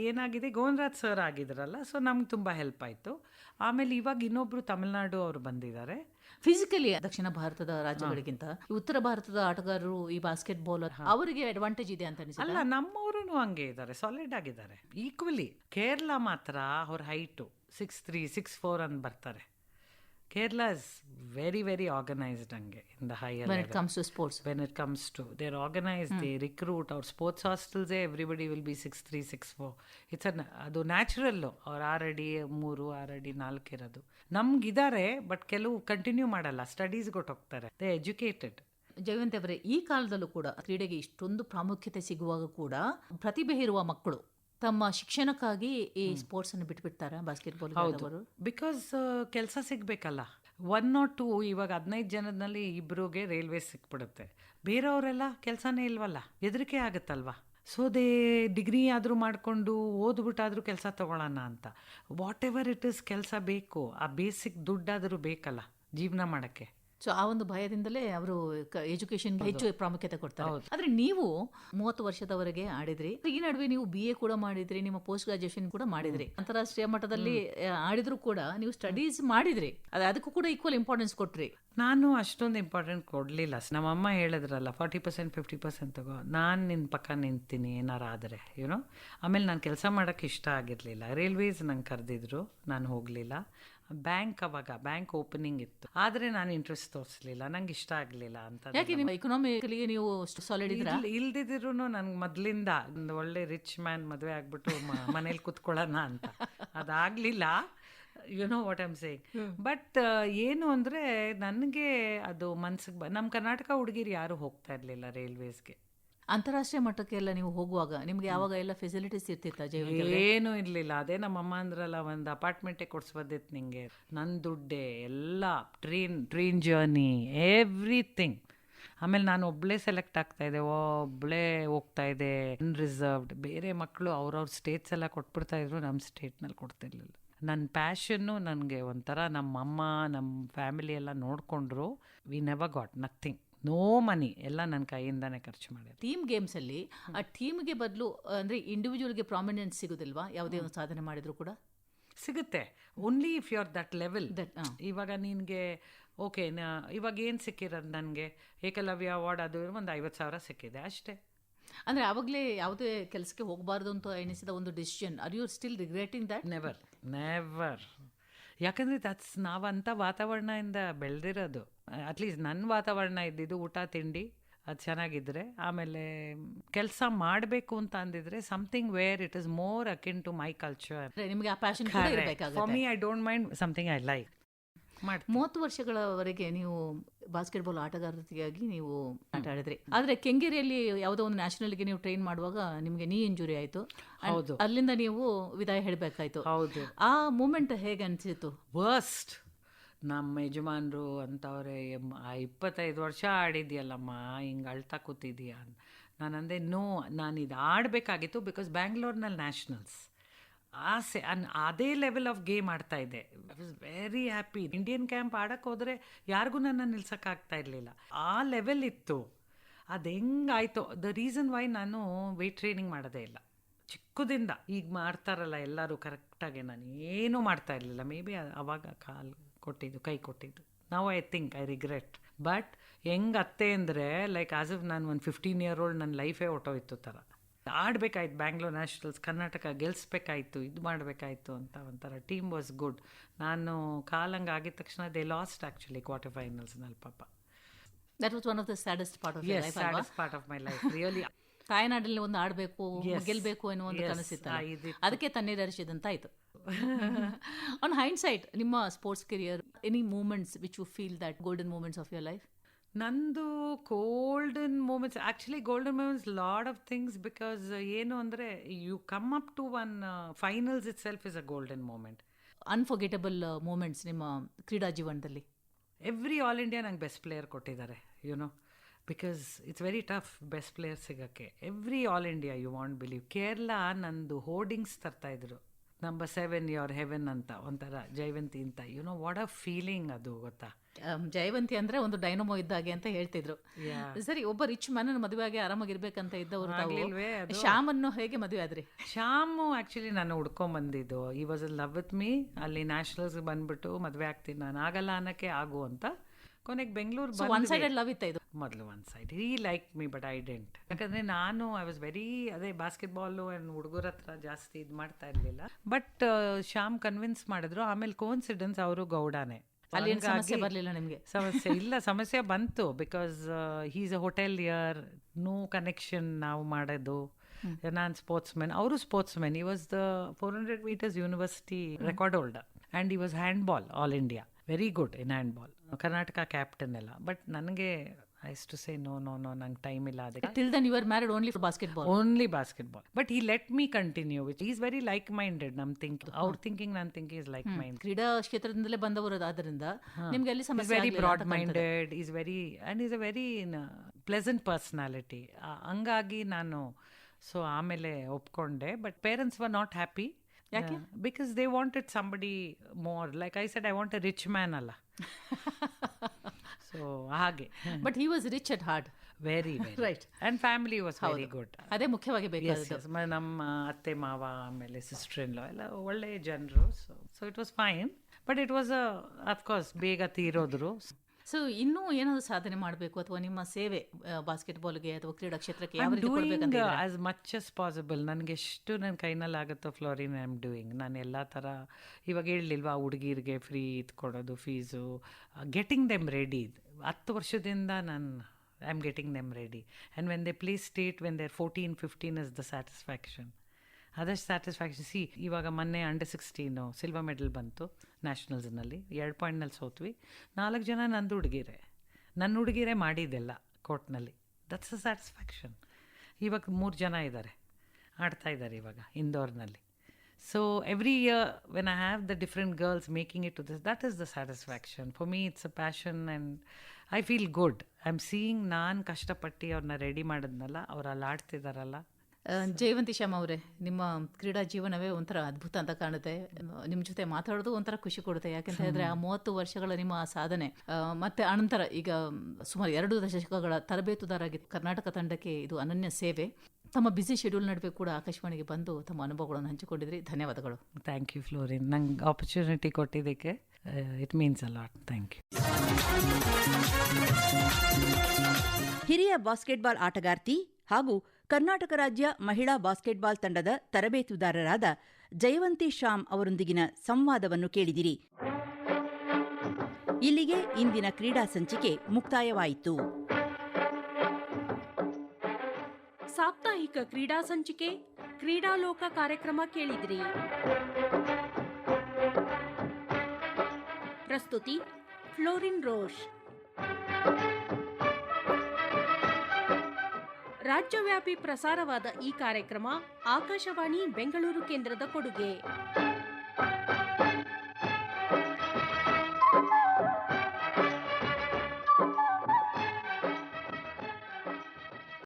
ಏನಾಗಿದೆ ಗೋವಿಂದರಾಜ್ ಸರ್ ಆಗಿದ್ರಲ್ಲ ಸೊ ನಮ್ಗೆ ತುಂಬ ಹೆಲ್ಪ್ ಆಯಿತು. ಆಮೇಲೆ ಇವಾಗ ಇನ್ನೊಬ್ರು ತಮಿಳ್ನಾಡು ಅವರು ಬಂದಿದ್ದಾರೆ. ಫಿಸಿಕಲಿ ದಕ್ಷಿಣ ಭಾರತದ ರಾಜ್ಯಗಳಿಗಿಂತ ಉತ್ತರ ಭಾರತದ ಆಟಗಾರರು ಈ ಬಾಸ್ಕೆಟ್ ಬಾಲರ್ ಅವರಿಗೆ ಅಡ್ವಾಂಟೇಜ್ ಇದೆ ಅಂತ ಅಲ್ಲ ನಮ್ಮವರು ಹಂಗೆ ಇದ್ದಾರೆ ಸಾಲಿಡ್ ಆಗಿದ್ದಾರೆ. ಈಕ್ವಲಿ ಕೇರಳ ಮಾತ್ರ ಅವ್ರ height six three six four ಅಂತ ಬರ್ತಾರೆ. Kerala is very very organised ಹಂಗೆ in the higher when it comes to sports when it comes to they're organized they recruit. Our sports hostels everybody will be six three six four it's a ಅದು natural ಅವ್ರು ಅಡಿ ಮೂರು ನಾಲ್ಕು ಇರೋದು. ನಮ್ಗಿದ್ದಾರೆ but ಕೆಲವು continue ಮಾಡಲ್ಲ. Studies ಹೋಗ್ತಾರೆ ದೇ ಎಜುಕೇಟೆಡ್ ಜಯವಂತ್ ಅವರೇ ಈ ಕಾಲದಲ್ಲೂ ಕೂಡ ಕ್ರೀಡೆಗೆ ಇಷ್ಟೊಂದು ಪ್ರಾಮುಖ್ಯತೆ ಸಿಗುವಾಗ ಕೂಡ ಪ್ರತಿಭೆ ಇರುವ ಮಕ್ಕಳು ತಮ್ಮ ಶಿಕ್ಷಣಕ್ಕಾಗಿ ಈ ಸ್ಪೋರ್ಟ್ಸ್ ಅನ್ನು ಬಿಟ್ಬಿಡ್ತಾರಾ ಬಾಸ್ಕೆಟ್ಬಾಲ್ ಹೌದು. ಬಿಕಾಸ್ ಕೆಲಸ ಸಿಗಬೇಕಲ್ಲ. ಒನ್ ನಾಟ್ ಟು ಇವಾಗ ಹದಿನೈದು ಜನದಲ್ಲಿ ಇಬ್ಬರಿಗೆ ರೈಲ್ವೆ ಸಿಕ್ಬಿಡುತ್ತೆ. ಬೇರೆಯವರೆಲ್ಲ ಕೆಲಸನೇ ಇಲ್ವಲ್ಲ? ಹೆದರಿಕೆ ಆಗುತ್ತಲ್ವಾ? ಸೊ ದೇ ಡಿಗ್ರಿ ಆದರೂ ಮಾಡಿಕೊಂಡು ಓದ್ಬಿಟ್ಟಾದರೂ ಕೆಲಸ ತಗೊಳ್ಳೋಣ ಅಂತ. ವಾಟ್ ಎವರ್ ಇಟ್ ಇಸ್ ಕೆಲಸ ಬೇಕು ಆ ಬೇಸಿಕ್ ದುಡ್ಡಾದರೂ ಬೇಕಲ್ಲ ಜೀವನ ಮಾಡೋಕ್ಕೆ. ಸೊ ಆ ಒಂದು ಭಯದಿಂದಲೇ ಅವರು ಎಜುಕೇಶನ್ ಹೆಚ್ಚು ಪ್ರಾಮುಖ್ಯತೆ ಕೊಡ್ತಾರೆ. ಆದರೆ ನೀವು ಮೂವತ್ತು ವರ್ಷದವರೆಗೆ ಆಡಿದ್ರಿ. ಈ ನಡುವೆ ನೀವು ಬಿ ಎ ಕೂಡ ಮಾಡಿದ್ರಿ ನಿಮ್ಮ ಪೋಸ್ಟ್ ಗ್ರಾಜುಯೇಷನ್ ಕೂಡ ಮಾಡಿದ್ರಿ. ಅಂತಾರಾಷ್ಟ್ರೀಯ ಮಟ್ಟದಲ್ಲಿ ಆಡಿದ್ರು ಕೂಡ ನೀವು ಸ್ಟಡೀಸ್ ಮಾಡಿದ್ರಿ. ಅದ್ ಅದಕ್ಕೂ ಕೂಡ ಈಕ್ವಲ್ ಇಂಪಾರ್ಟೆನ್ಸ್ ಕೊಟ್ರಿ. ನಾನು ಅಷ್ಟೊಂದು ಇಂಪಾರ್ಟೆಂಟ್ ಕೊಡಲಿಲ್ಲ. ನಮ್ಮಮ್ಮ ಹೇಳಿದ್ರಲ್ಲ ಫಾರ್ಟಿ ಪರ್ಸೆಂಟ್ ಫಿಫ್ಟಿ ಪರ್ಸೆಂಟ್ ತಗೋ. ನಾನು ನಿನ್ನ ಪಕ್ಕ ನಿಂತೀನಿ ಏನಾರ ಆದರೆ ಏನೋ ಆಮೇಲೆ ನಾನು ಕೆಲಸ ಮಾಡೋಕ್ಕೆ ಇಷ್ಟ ಆಗಿರಲಿಲ್ಲ. ರೈಲ್ವೇಸ್ ನಂಗೆ ಕರೆದಿದ್ರು ನಾನು ಹೋಗಲಿಲ್ಲ. ಬ್ಯಾಂಕ್ ಅವಾಗ ಬ್ಯಾಂಕ್ ಓಪನಿಂಗ್ ಇತ್ತು. ಆದ್ರೆ ನಾನು ಇಂಟ್ರೆಸ್ಟ್ ತೋರಿಸಲಿಲ್ಲ. ನಂಗೆ ಇಷ್ಟ ಆಗಲಿಲ್ಲ ಅಂತ ಯಾಕೆ ನಿಮ್ಮ ಇಕನಾಮಿಕಲಿ ನೀವು ಸಾಲಿಡ್ ಇಲ್ದಿದ್ರು ನನ್ಗೆ ಮೊದಲಿಂದ ಒಂದು ಒಳ್ಳೆ ರಿಚ್ ಮ್ಯಾನ್ ಮದುವೆ ಆಗ್ಬಿಟ್ಟು [LAUGHS] ಮನೇಲಿ ಕುತ್ಕೊಳ್ಳೋಣ ಅಂತ. ಅದಾಗ್ಲಿಲ್ಲ. You know what am saying but ಏನು ಅಂದರೆ ನನಗೆ ಅದು ಮನ್ಸಿಗೆ ಬ ನಮ್ಮ ಕರ್ನಾಟಕ ಹುಡುಗಿರು ಯಾರು ಹೋಗ್ತಾ ಇರಲಿಲ್ಲ ರೈಲ್ವೇಸ್ಗೆ ಅಂತಾರಾಷ್ಟ್ರೀಯ ಮಟ್ಟಕ್ಕೆಲ್ಲ ನೀವು ಹೋಗುವಾಗ ನಿಮ್ಗೆ ಯಾವಾಗ ಎಲ್ಲ ಫೆಸಿಲಿಟೀಸ್ ಇರ್ತಿತ್ತ ಏನು ಇರಲಿಲ್ಲ. ಅದೇ ನಮ್ಮಮ್ಮ ಅಂದ್ರಲ್ಲ, ಒಂದು ಅಪಾರ್ಟ್ಮೆಂಟೇ ಕೊಡ್ಸ್ಬೋದಿತ್ತು ನಿಂಗೆ. ನನ್ನ ದುಡ್ಡೆ, ಎಲ್ಲ ಟ್ರೈನ್ ಟ್ರೈನ್ ಜರ್ನಿ ಎವ್ರಿಥಿಂಗ್ ಆಮೇಲೆ ನಾನು ಒಬ್ಬಳೇ ಸೆಲೆಕ್ಟ್ ಆಗ್ತಾ ಇದ್ದೆ ಒಬ್ಬಳೇ ಹೋಗ್ತಾ ಇದ್ದೆ ಅನ್ರಿಸರ್ವ್ಡ್ ಬೇರೆ ಮಕ್ಕಳು ಅವ್ರವ್ರ ಸ್ಟೇಟ್ಸ್ ಎಲ್ಲ ಕೊಟ್ಬಿಡ್ತಾ ಇದ್ರು ನಮ್ಮ ಸ್ಟೇಟ್ನಲ್ಲಿ ಕೊಡ್ತಿರ್ಲಿಲ್ಲ. ನನ್ನ ಪ್ಯಾಷನ್ನು ನನಗೆ ಒಂಥರ ನಮ್ಮಮ್ಮ ನಮ್ಮ ಫ್ಯಾಮಿಲಿ ಎಲ್ಲ ನೋಡಿಕೊಂಡ್ರು we never got nothing no money ಎಲ್ಲ ನನ್ನ ಕೈಯಿಂದಾನೆ ಖರ್ಚು ಮಾಡಿದ್ರು ಟೀಮ್ ಗೇಮ್ಸ್ ಅಲ್ಲಿ ಆ ಟೀಮ್ಗೆ ಬದಲು ಅಂದ್ರೆ ಇಂಡಿವಿಜುವಲ್ಗೆ ಪ್ರಾಮಿನೆನ್ಸ್ ಸಿಗುದಿಲ್ವಾ? ಯಾವುದೇ ಒಂದು ಸಾಧನೆ ಮಾಡಿದ್ರು ಕೂಡ? ಸಿಗುತ್ತೆ. Only if you are that level. ಇವಾಗ ನಿನಗೆ ಓಕೆ ಇವಾಗ ಏನು ಸಿಕ್ಕಿರೋದು ನನಗೆ? ಏಕಲವ್ಯ ಅವಾರ್ಡ್ ಅದು ಒಂದು ಐವತ್ತು ಸಾವಿರ ಸಿಕ್ಕಿದೆ ಅಷ್ಟೇ. ಅಂದರೆ ಆವಾಗಲೇ ಯಾವುದೇ ಕೆಲಸಕ್ಕೆ ಹೋಗಬಾರ್ದು ಅಂತ ಎಣಿಸಿದ ಒಂದು decision are you still regretting that never never ಯಾಕಂದರೆ ದಟ್ಸ್ ನಾವಂಥ ವಾತಾವರಣದಿಂದ ಬೆಳೆದಿರೋದು. ಅಟ್ಲೀಸ್ಟ್ ನನ್ನ ವಾತಾವರಣ ಇದ್ದಿದ್ದು ಊಟ ತಿಂಡಿ ಅದು ಚೆನ್ನಾಗಿದ್ದರೆ ಆಮೇಲೆ ಕೆಲಸ ಮಾಡಬೇಕು ಅಂತ ಅಂದಿದ್ರೆ something where it is more akin to my culture ನಿಮಗೆ ಆ passion for me I don't mind something I like ಮಾಡಿ ಮೂವತ್ತು ವರ್ಷಗಳವರೆಗೆ ನೀವು ಬಾಸ್ಕೆಟ್ಬಾಲ್ ಆಟಗಾರತಿಯಾಗಿ ನೀವು ಆಟ ಆಡಿದ್ರಿ. ಆದ್ರೆ ಕೆಂಗೇರಿಯಲ್ಲಿ ಯಾವುದೋ ಒಂದು ನ್ಯಾಷನಲ್ಗೆ ನೀವು ಟ್ರೈನ್ ಮಾಡುವಾಗ ನಿಮಗೆ ನೀ ಇಂಜುರಿ ಆಯ್ತು. ಹೌದು. ಅಲ್ಲಿಂದ ನೀವು ವಿದಾಯ ಹೇಳಬೇಕಾಯ್ತು. ಹೌದು. ಆ ಮೂಮೆಂಟ್ ಹೇಗೆ ಅನಿಸಿತು ವರ್ಸ್ಟ್ ನಮ್ಮ ಯಜಮಾನರು ಅಂಥವ್ರೆ ಆ ಇಪ್ಪತ್ತೈದು ವರ್ಷ ಆಡಿದ್ಯಲ್ಲಮ್ಮ, ಹಿಂಗೆ ಅಳ್ತಾ ಕೂತಿದ್ಯಾ? ನಾನು ಅಂದೆ, ನೋ, ನಾನು ಇದು ಆಡಬೇಕಾಗಿತ್ತು ಬಿಕಾಸ್ ಬ್ಯಾಂಗ್ಳೂರ್ನಲ್ಲಿ ನ್ಯಾಷನಲ್ಸ್. ಆಸೆ ಅನ್, ಅದೇ ಲೆವೆಲ್ ಆಫ್ ಗೇಮ್ ಆಡ್ತಾ ಇದ್ದೆ. I was very happy Indian camp ಆಡಕ್ಕೆ ಹೋದರೆ ಯಾರಿಗೂ ನನ್ನ ನಿಲ್ಸೋಕ್ಕಾಗ್ತಾ ಇರಲಿಲ್ಲ. ಆ ಲೆವೆಲ್ ಇತ್ತು. ಅದು ಹೆಂಗಾಯಿತು? ದ ರೀಸನ್ ವೈ ನಾನು ವೆಯ್ಟ್ ಟ್ರೈನಿಂಗ್ ಮಾಡೋದೇ ಇಲ್ಲ. ಚಿಕ್ಕದಿಂದ, ಈಗ ಮಾಡ್ತಾರಲ್ಲ ಎಲ್ಲರೂ ಕರೆಕ್ಟಾಗಿ ನಾನು ಏನೂ ಮಾಡ್ತಾ ಇರಲಿಲ್ಲ. ಮೇ ಬಿ ಅವಾಗ ಕಾಲು ಕೊಟ್ಟಿದ್ದು ಕೈ ಕೊಟ್ಟಿದ್ದು. ನಾವು I think I regret but ಹೆಂಗೆ ಅತ್ತೆ ಅಂದರೆ ಲೈಕ್ ಆಸ್ ಇಫ್ ನಾನು ಒಂದು ಫಿಫ್ಟೀನ್ ಇಯರ್ ಓಲ್ಡ್ ನನ್ನ ಲೈಫೇ ಹೊಟ್ಟೋಯ್ತು ಥರ ಆಡಬೇಕಾಯ್ತು ಬ್ಯಾಂಗ್ಳೂರ್ ನ್ಯಾಷನಲ್ಸ್ ಕರ್ನಾಟಕ ಗೆಲ್ಲಿಸ್ಬೇಕಾಯ್ತು ಇದು ಮಾಡಬೇಕಾಯ್ತು ಅಂತ ಒಂಥರ. ಟೀಮ್ ವಾಸ್ ಗುಡ್ ನಾನು ಕಾಲಂಗೆ ಆಗಿದ ತಕ್ಷಣ ದೇ ಲಾಸ್ಟ್ ಆ್ಯಕ್ಚುಲಿ ಕ್ವಾರ್ಟರ್ ಫೈನಲ್ಸ್ನಲ್ಲಿ ಪಾಪ. That was one of the saddest part of his life ಅಲ್ವಾ? Saddest part of my life really ತಾಯ್ನಾಡಲ್ಲಿ ಒಂದು ಆಡಬೇಕು ಗೆಲ್ಲಬೇಕು ಗೆಲ್ಬೇಕು ಅನ್ನೋ ಒಂದು ಕನಸಿತ್ತು. ಅದಕ್ಕೆ ತಣ್ಣೀರರಿಸಿದಂತ ಆಯ್ತು [LAUGHS] ಆನ್ ಹೈಂಡ್ಸೈಟ್ ನಿಮ್ಮ sports career any moments which you feel that golden moments of your life ನಂದು golden moments actually golden moments lot of things because ಏನು ಅಂದರೆ you come up to one finals itself is a golden moment unforgettable moments ನಿಮ್ಮ ಕ್ರೀಡಾ ಜೀವನದಲ್ಲಿ? Every all India ನಂಗೆ best player ಕೊಟ್ಟಿದ್ದಾರೆ you know because it's very tough best player ಸಿಗೋಕ್ಕೆ. Every all India you want believe Kerala ನಂದು hoardings ತರ್ತಾಯಿದ್ರು number seven your heaven ಅಂತ ಒಂಥರ ಜೈವಂತಿ ಅಂತ. You know what a feeling ಅದು ಗೊತ್ತಾ? ಆಮ್, ಜಯವಂತಿ ಅಂದ್ರೆ ಒಂದು ಡೈನಮೋ ಇದ್ದಾಗೆ ಅಂತ ಹೇಳ್ತಿದ್ರು. ಸರಿ ಒಬ್ಬ ರಿಚ್ ಮನ ಮದುವೆಗೆ ಆರಾಮಾಗಿರ್ಬೇಕಂತ ಇದ್ದವರು ತಾವು. ಆಗ್ಲಿಲ್ವೇ ಅದು? ಶ್ಯಾಮ್ ಅನ್ನು ಹೇಗೆ ಮದುವೆ ಆದ್ರಿ? ಶ್ಯಾಮು ಆಕ್ಚುಲಿ ನಾನು ಹುಡ್ಕೊಂಬಂದಿದ್ದು. He was love with me ಅಲ್ಲಿ ನ್ಯಾಷನಲ್ಸ್ ಬಂದ್ಬಿಟ್ಟು ಮದುವೆ ಆಗ್ತೀನಿ ನಾನು ಆಗಲ್ಲ ಅನ್ನಕ್ಕೆ ಆಗು ಅಂತ. ಕೊನೆಗೆ ಬೆಂಗಳೂರು ಒನ್ ಸೈಡೆಡ್ ಲವ್ ಇತ್ತ ಇದು? ಮೊದಲು ಒನ್ ಸೈಡ್ ಈ like me but I didn't ಯಾಕಂದ್ರೆ ನಾನು ಐ ವಾಸ್ ವೆರಿ ಅದೇ ಬಾಸ್ಕೆಟ್ಬಾಲು ಆ್ಯಂಡ್ ಹುಡುಗರ ಹತ್ರ ಜಾಸ್ತಿ ಇದು ಮಾಡ್ತಾ ಇರಲಿಲ್ಲ. ಬಟ್ ಶ್ಯಾಮ್ ಕನ್ವಿನ್ಸ್ ಮಾಡಿದ್ರು. ಆಮೇಲೆ ಕೋನ್ಸಿಡೆನ್ಸ್ ಅವರು ಗೌಡಾನೆ. ಸಮಸ್ಯೆ ಬರಲಿಲ್ಲ ನಿಮಗೆ? ಸಮಸ್ಯೆ ಇಲ್ಲ ಸಮಸ್ಯೆ ಬಂತು because he's a hotelier no connection ನಾವು ಮಾಡೋದು. ನಾನ್ ಸ್ಪೋರ್ಟ್ಸ್ ಮ್ಯಾನ್ ಅವರು sportsman he was the four hundred metres university record holder and he was handball all India very good in handball Karnataka captain ಎಲ್ಲ. But ನನಗೆ I used to say no no no time ಇಲ್ಲ ಅದಕ್ಕೆ. Till then you are married only for basketball only but he let me continue which he's very like minded ನಮ್ thinking ಅವ್ರ thinking ನನ್ನ thinking is like mind ಕ್ರೀಡಾ ಕ್ಷೇತ್ರದಿಂದಲೇ ಬಂದವರು ಆದ್ರಿಂದ ನಿಮ್ಗೆ ಅಲ್ಲಿ ಸಮಸ್ಯೆ very broad broad he's very minded is very and is a very pleasant personality ಹಂಗಾಗಿ ನಾನು ಸೊ ಆಮೇಲೆ ಒಪ್ಕೊಂಡೆ. But parents were not happy ಯಾಕೆ? Because they wanted somebody more like I said I want a rich man ಅಲ್ಲ. [LAUGHS] So ಹಾಗೆ. But he was rich at heart very Right. And family was very good ಅದೇ ಮುಖ್ಯವಾಗಿ ನಮ್ಮ ಅತ್ತೆ ಮಾವ ಆಮೇಲೆ sister in ಲಾ ಎಲ್ಲ ಒಳ್ಳೆ ಜನರು so so it was fine but it was of course ಬೇಗ ತೀರೋದ್ರು. ಸೊ ಇನ್ನೂ ಏನಾದರೂ ಸಾಧನೆ ಮಾಡಬೇಕು ಅಥವಾ ನಿಮ್ಮ ಸೇವೆ ಬಾಸ್ಕೆಟ್ಬಾಲ್ಗೆ ಅಥವಾ ಕ್ರೀಡಾ ಕ್ಷೇತ್ರಕ್ಕೆ ಯಾವ ರೀತಿ? ಆಸ್ ಮಚ್ ಆಸ್ ಪಾಸಿಬಲ್ ನನಗೆ ಎಷ್ಟು ನನ್ನ ಕೈನಲ್ಲಿ ಆಗುತ್ತೋ ಫ್ಲೋರಿನ್ ಐ ಆಮ್ ಡೂಯಿಂಗ್ ನಾನು ಎಲ್ಲ ಥರ ಇವಾಗ ಹೇಳಲಿಲ್ವಾ ಹುಡುಗಿರಿಗೆ ಫ್ರೀ ಇದ್ಕೊಡೋದು ಫೀಸು ಗೆಟಿಂಗ್ ದೆಮ್ ರೆಡಿ ಹತ್ತು ವರ್ಷದಿಂದ ನಾನು I am getting them ready and when they play state when there fourteen fifteen is the satisfaction ಅದಷ್ಟು ಸ್ಯಾಟಿಸ್ಫ್ಯಾಕ್ಷನ್ ಸಿ ಇವಾಗ ಮೊನ್ನೆ ಅಂಡರ್ ಸಿಕ್ಸ್ಟೀನು ಸಿಲ್ವರ್ ಮೆಡಲ್ ಬಂತು ನ್ಯಾಷನಲ್ಸ್ನಲ್ಲಿ ಎರಡು ಪಾಯಿಂಟ್ನಲ್ಲಿ ಸೋತ್ವಿ. ನಾಲ್ಕು ಜನ ನಂದು ಹುಡುಗಿರೆ. ನನ್ನ ಹುಡುಗಿರೇ ಮಾಡಿದ್ದೆಲ್ಲ ಕೋರ್ಟ್ನಲ್ಲಿ ದಟ್ಸ್ ಅ ಸ್ಯಾಟಿಸ್ಫ್ಯಾಕ್ಷನ್ ಇವಾಗ ಮೂರು ಜನ ಇದ್ದಾರೆ ಆಡ್ತಾ ಇದ್ದಾರೆ ಇವಾಗ ಇಂದೋರ್ನಲ್ಲಿ so every year when I have the different girls making it to this that is the satisfaction for me it's a passion and I feel good I am seeing ನಾನು ಕಷ್ಟಪಟ್ಟು ಅವ್ರನ್ನ ರೆಡಿ ಮಾಡಿದ್ನಲ್ಲ, ಅವ್ರು ಅಲ್ಲಿ ಆಡ್ತಿದ್ದಾರಲ್ಲ ಜಯವಂತಿ ಶ್ಯಾಮ್ ಅವರೇ ನಿಮ್ಮ ಕ್ರೀಡಾ ಜೀವನವೇ ಒಂಥರ ಅದ್ಭುತ ಅಂತ ಕಾಣುತ್ತೆ. ನಿಮ್ಮ ಜೊತೆ ಮಾತಾಡೋದು ಒಂಥರ ಖುಷಿ ಕೊಡುತ್ತೆ. ಯಾಕಂತ ಹೇಳಿದ್ರೆ ಆ ಮೂವತ್ತು ವರ್ಷಗಳ ನಿಮ್ಮ ಆ ಸಾಧನೆ ಮತ್ತೆ ಅನಂತರ ಈಗ ಸುಮಾರು ಎರಡು ದಶಕಗಳ ತರಬೇತುದಾರಾಗಿ ಕರ್ನಾಟಕ ತಂಡಕ್ಕೆ ಇದು ಅನನ್ಯ ಸೇವೆ. ತಮ್ಮ ಬ್ಯುಸಿ ಶೆಡ್ಯೂಲ್ ನಡುವೆ ಕೂಡ ಆಕಾಶವಾಣಿಗೆ ಬಂದು ತಮ್ಮ ಅನುಭವಗಳನ್ನು ಹಂಚಿಕೊಂಡಿದ್ರಿ. ಧನ್ಯವಾದಗಳು. ಥ್ಯಾಂಕ್ ಯು ಫ್ಲೋರಿನ್ ನಂಗೆ ಆಪರ್ಚುನಿಟಿ ಕೊಟ್ಟಿದ್ದಕ್ಕೆ it means a lot thank you ಹಿರಿಯ ಬಾಸ್ಕೆಟ್ಬಾಲ್ ಆಟಗಾರ್ತಿ ಹಾಗೂ ಕರ್ನಾಟಕ ರಾಜ್ಯ ಮಹಿಳಾ ಬಾಸ್ಕೆಟ್ಬಾಲ್ ತಂಡದ ತರಬೇತುದಾರರಾದ ಜಯವಂತಿ ಶ್ಯಾಮ್ ಅವರೊಂದಿಗಿನ ಸಂವಾದವನ್ನು ಕೇಳಿದಿರಿ. ಇಲ್ಲಿಗೆ ಇಂದಿನ ಕ್ರೀಡಾ ಸಂಚಿಕೆ ಮುಕ್ತಾಯವಾಯಿತು. ಸಾಪ್ತಾಹಿಕ ಕ್ರೀಡಾ ಸಂಚಿಕೆ ಕ್ರೀಡಾಲೋಕ ಕಾರ್ಯಕ್ರಮ ಕೇಳಿದಿರಿ. ಪ್ರಸ್ತುತಿ, ಫ್ಲೋರಿನ್ ರೋಷ್. ರಾಜ್ಯವ್ಯಾಪಿ ಪ್ರಸಾರವಾದ ಈ ಕಾರ್ಯಕ್ರಮ ಆಕಾಶವಾಣಿ ಬೆಂಗಳೂರು ಕೇಂದ್ರದ ಕೊಡುಗೆ.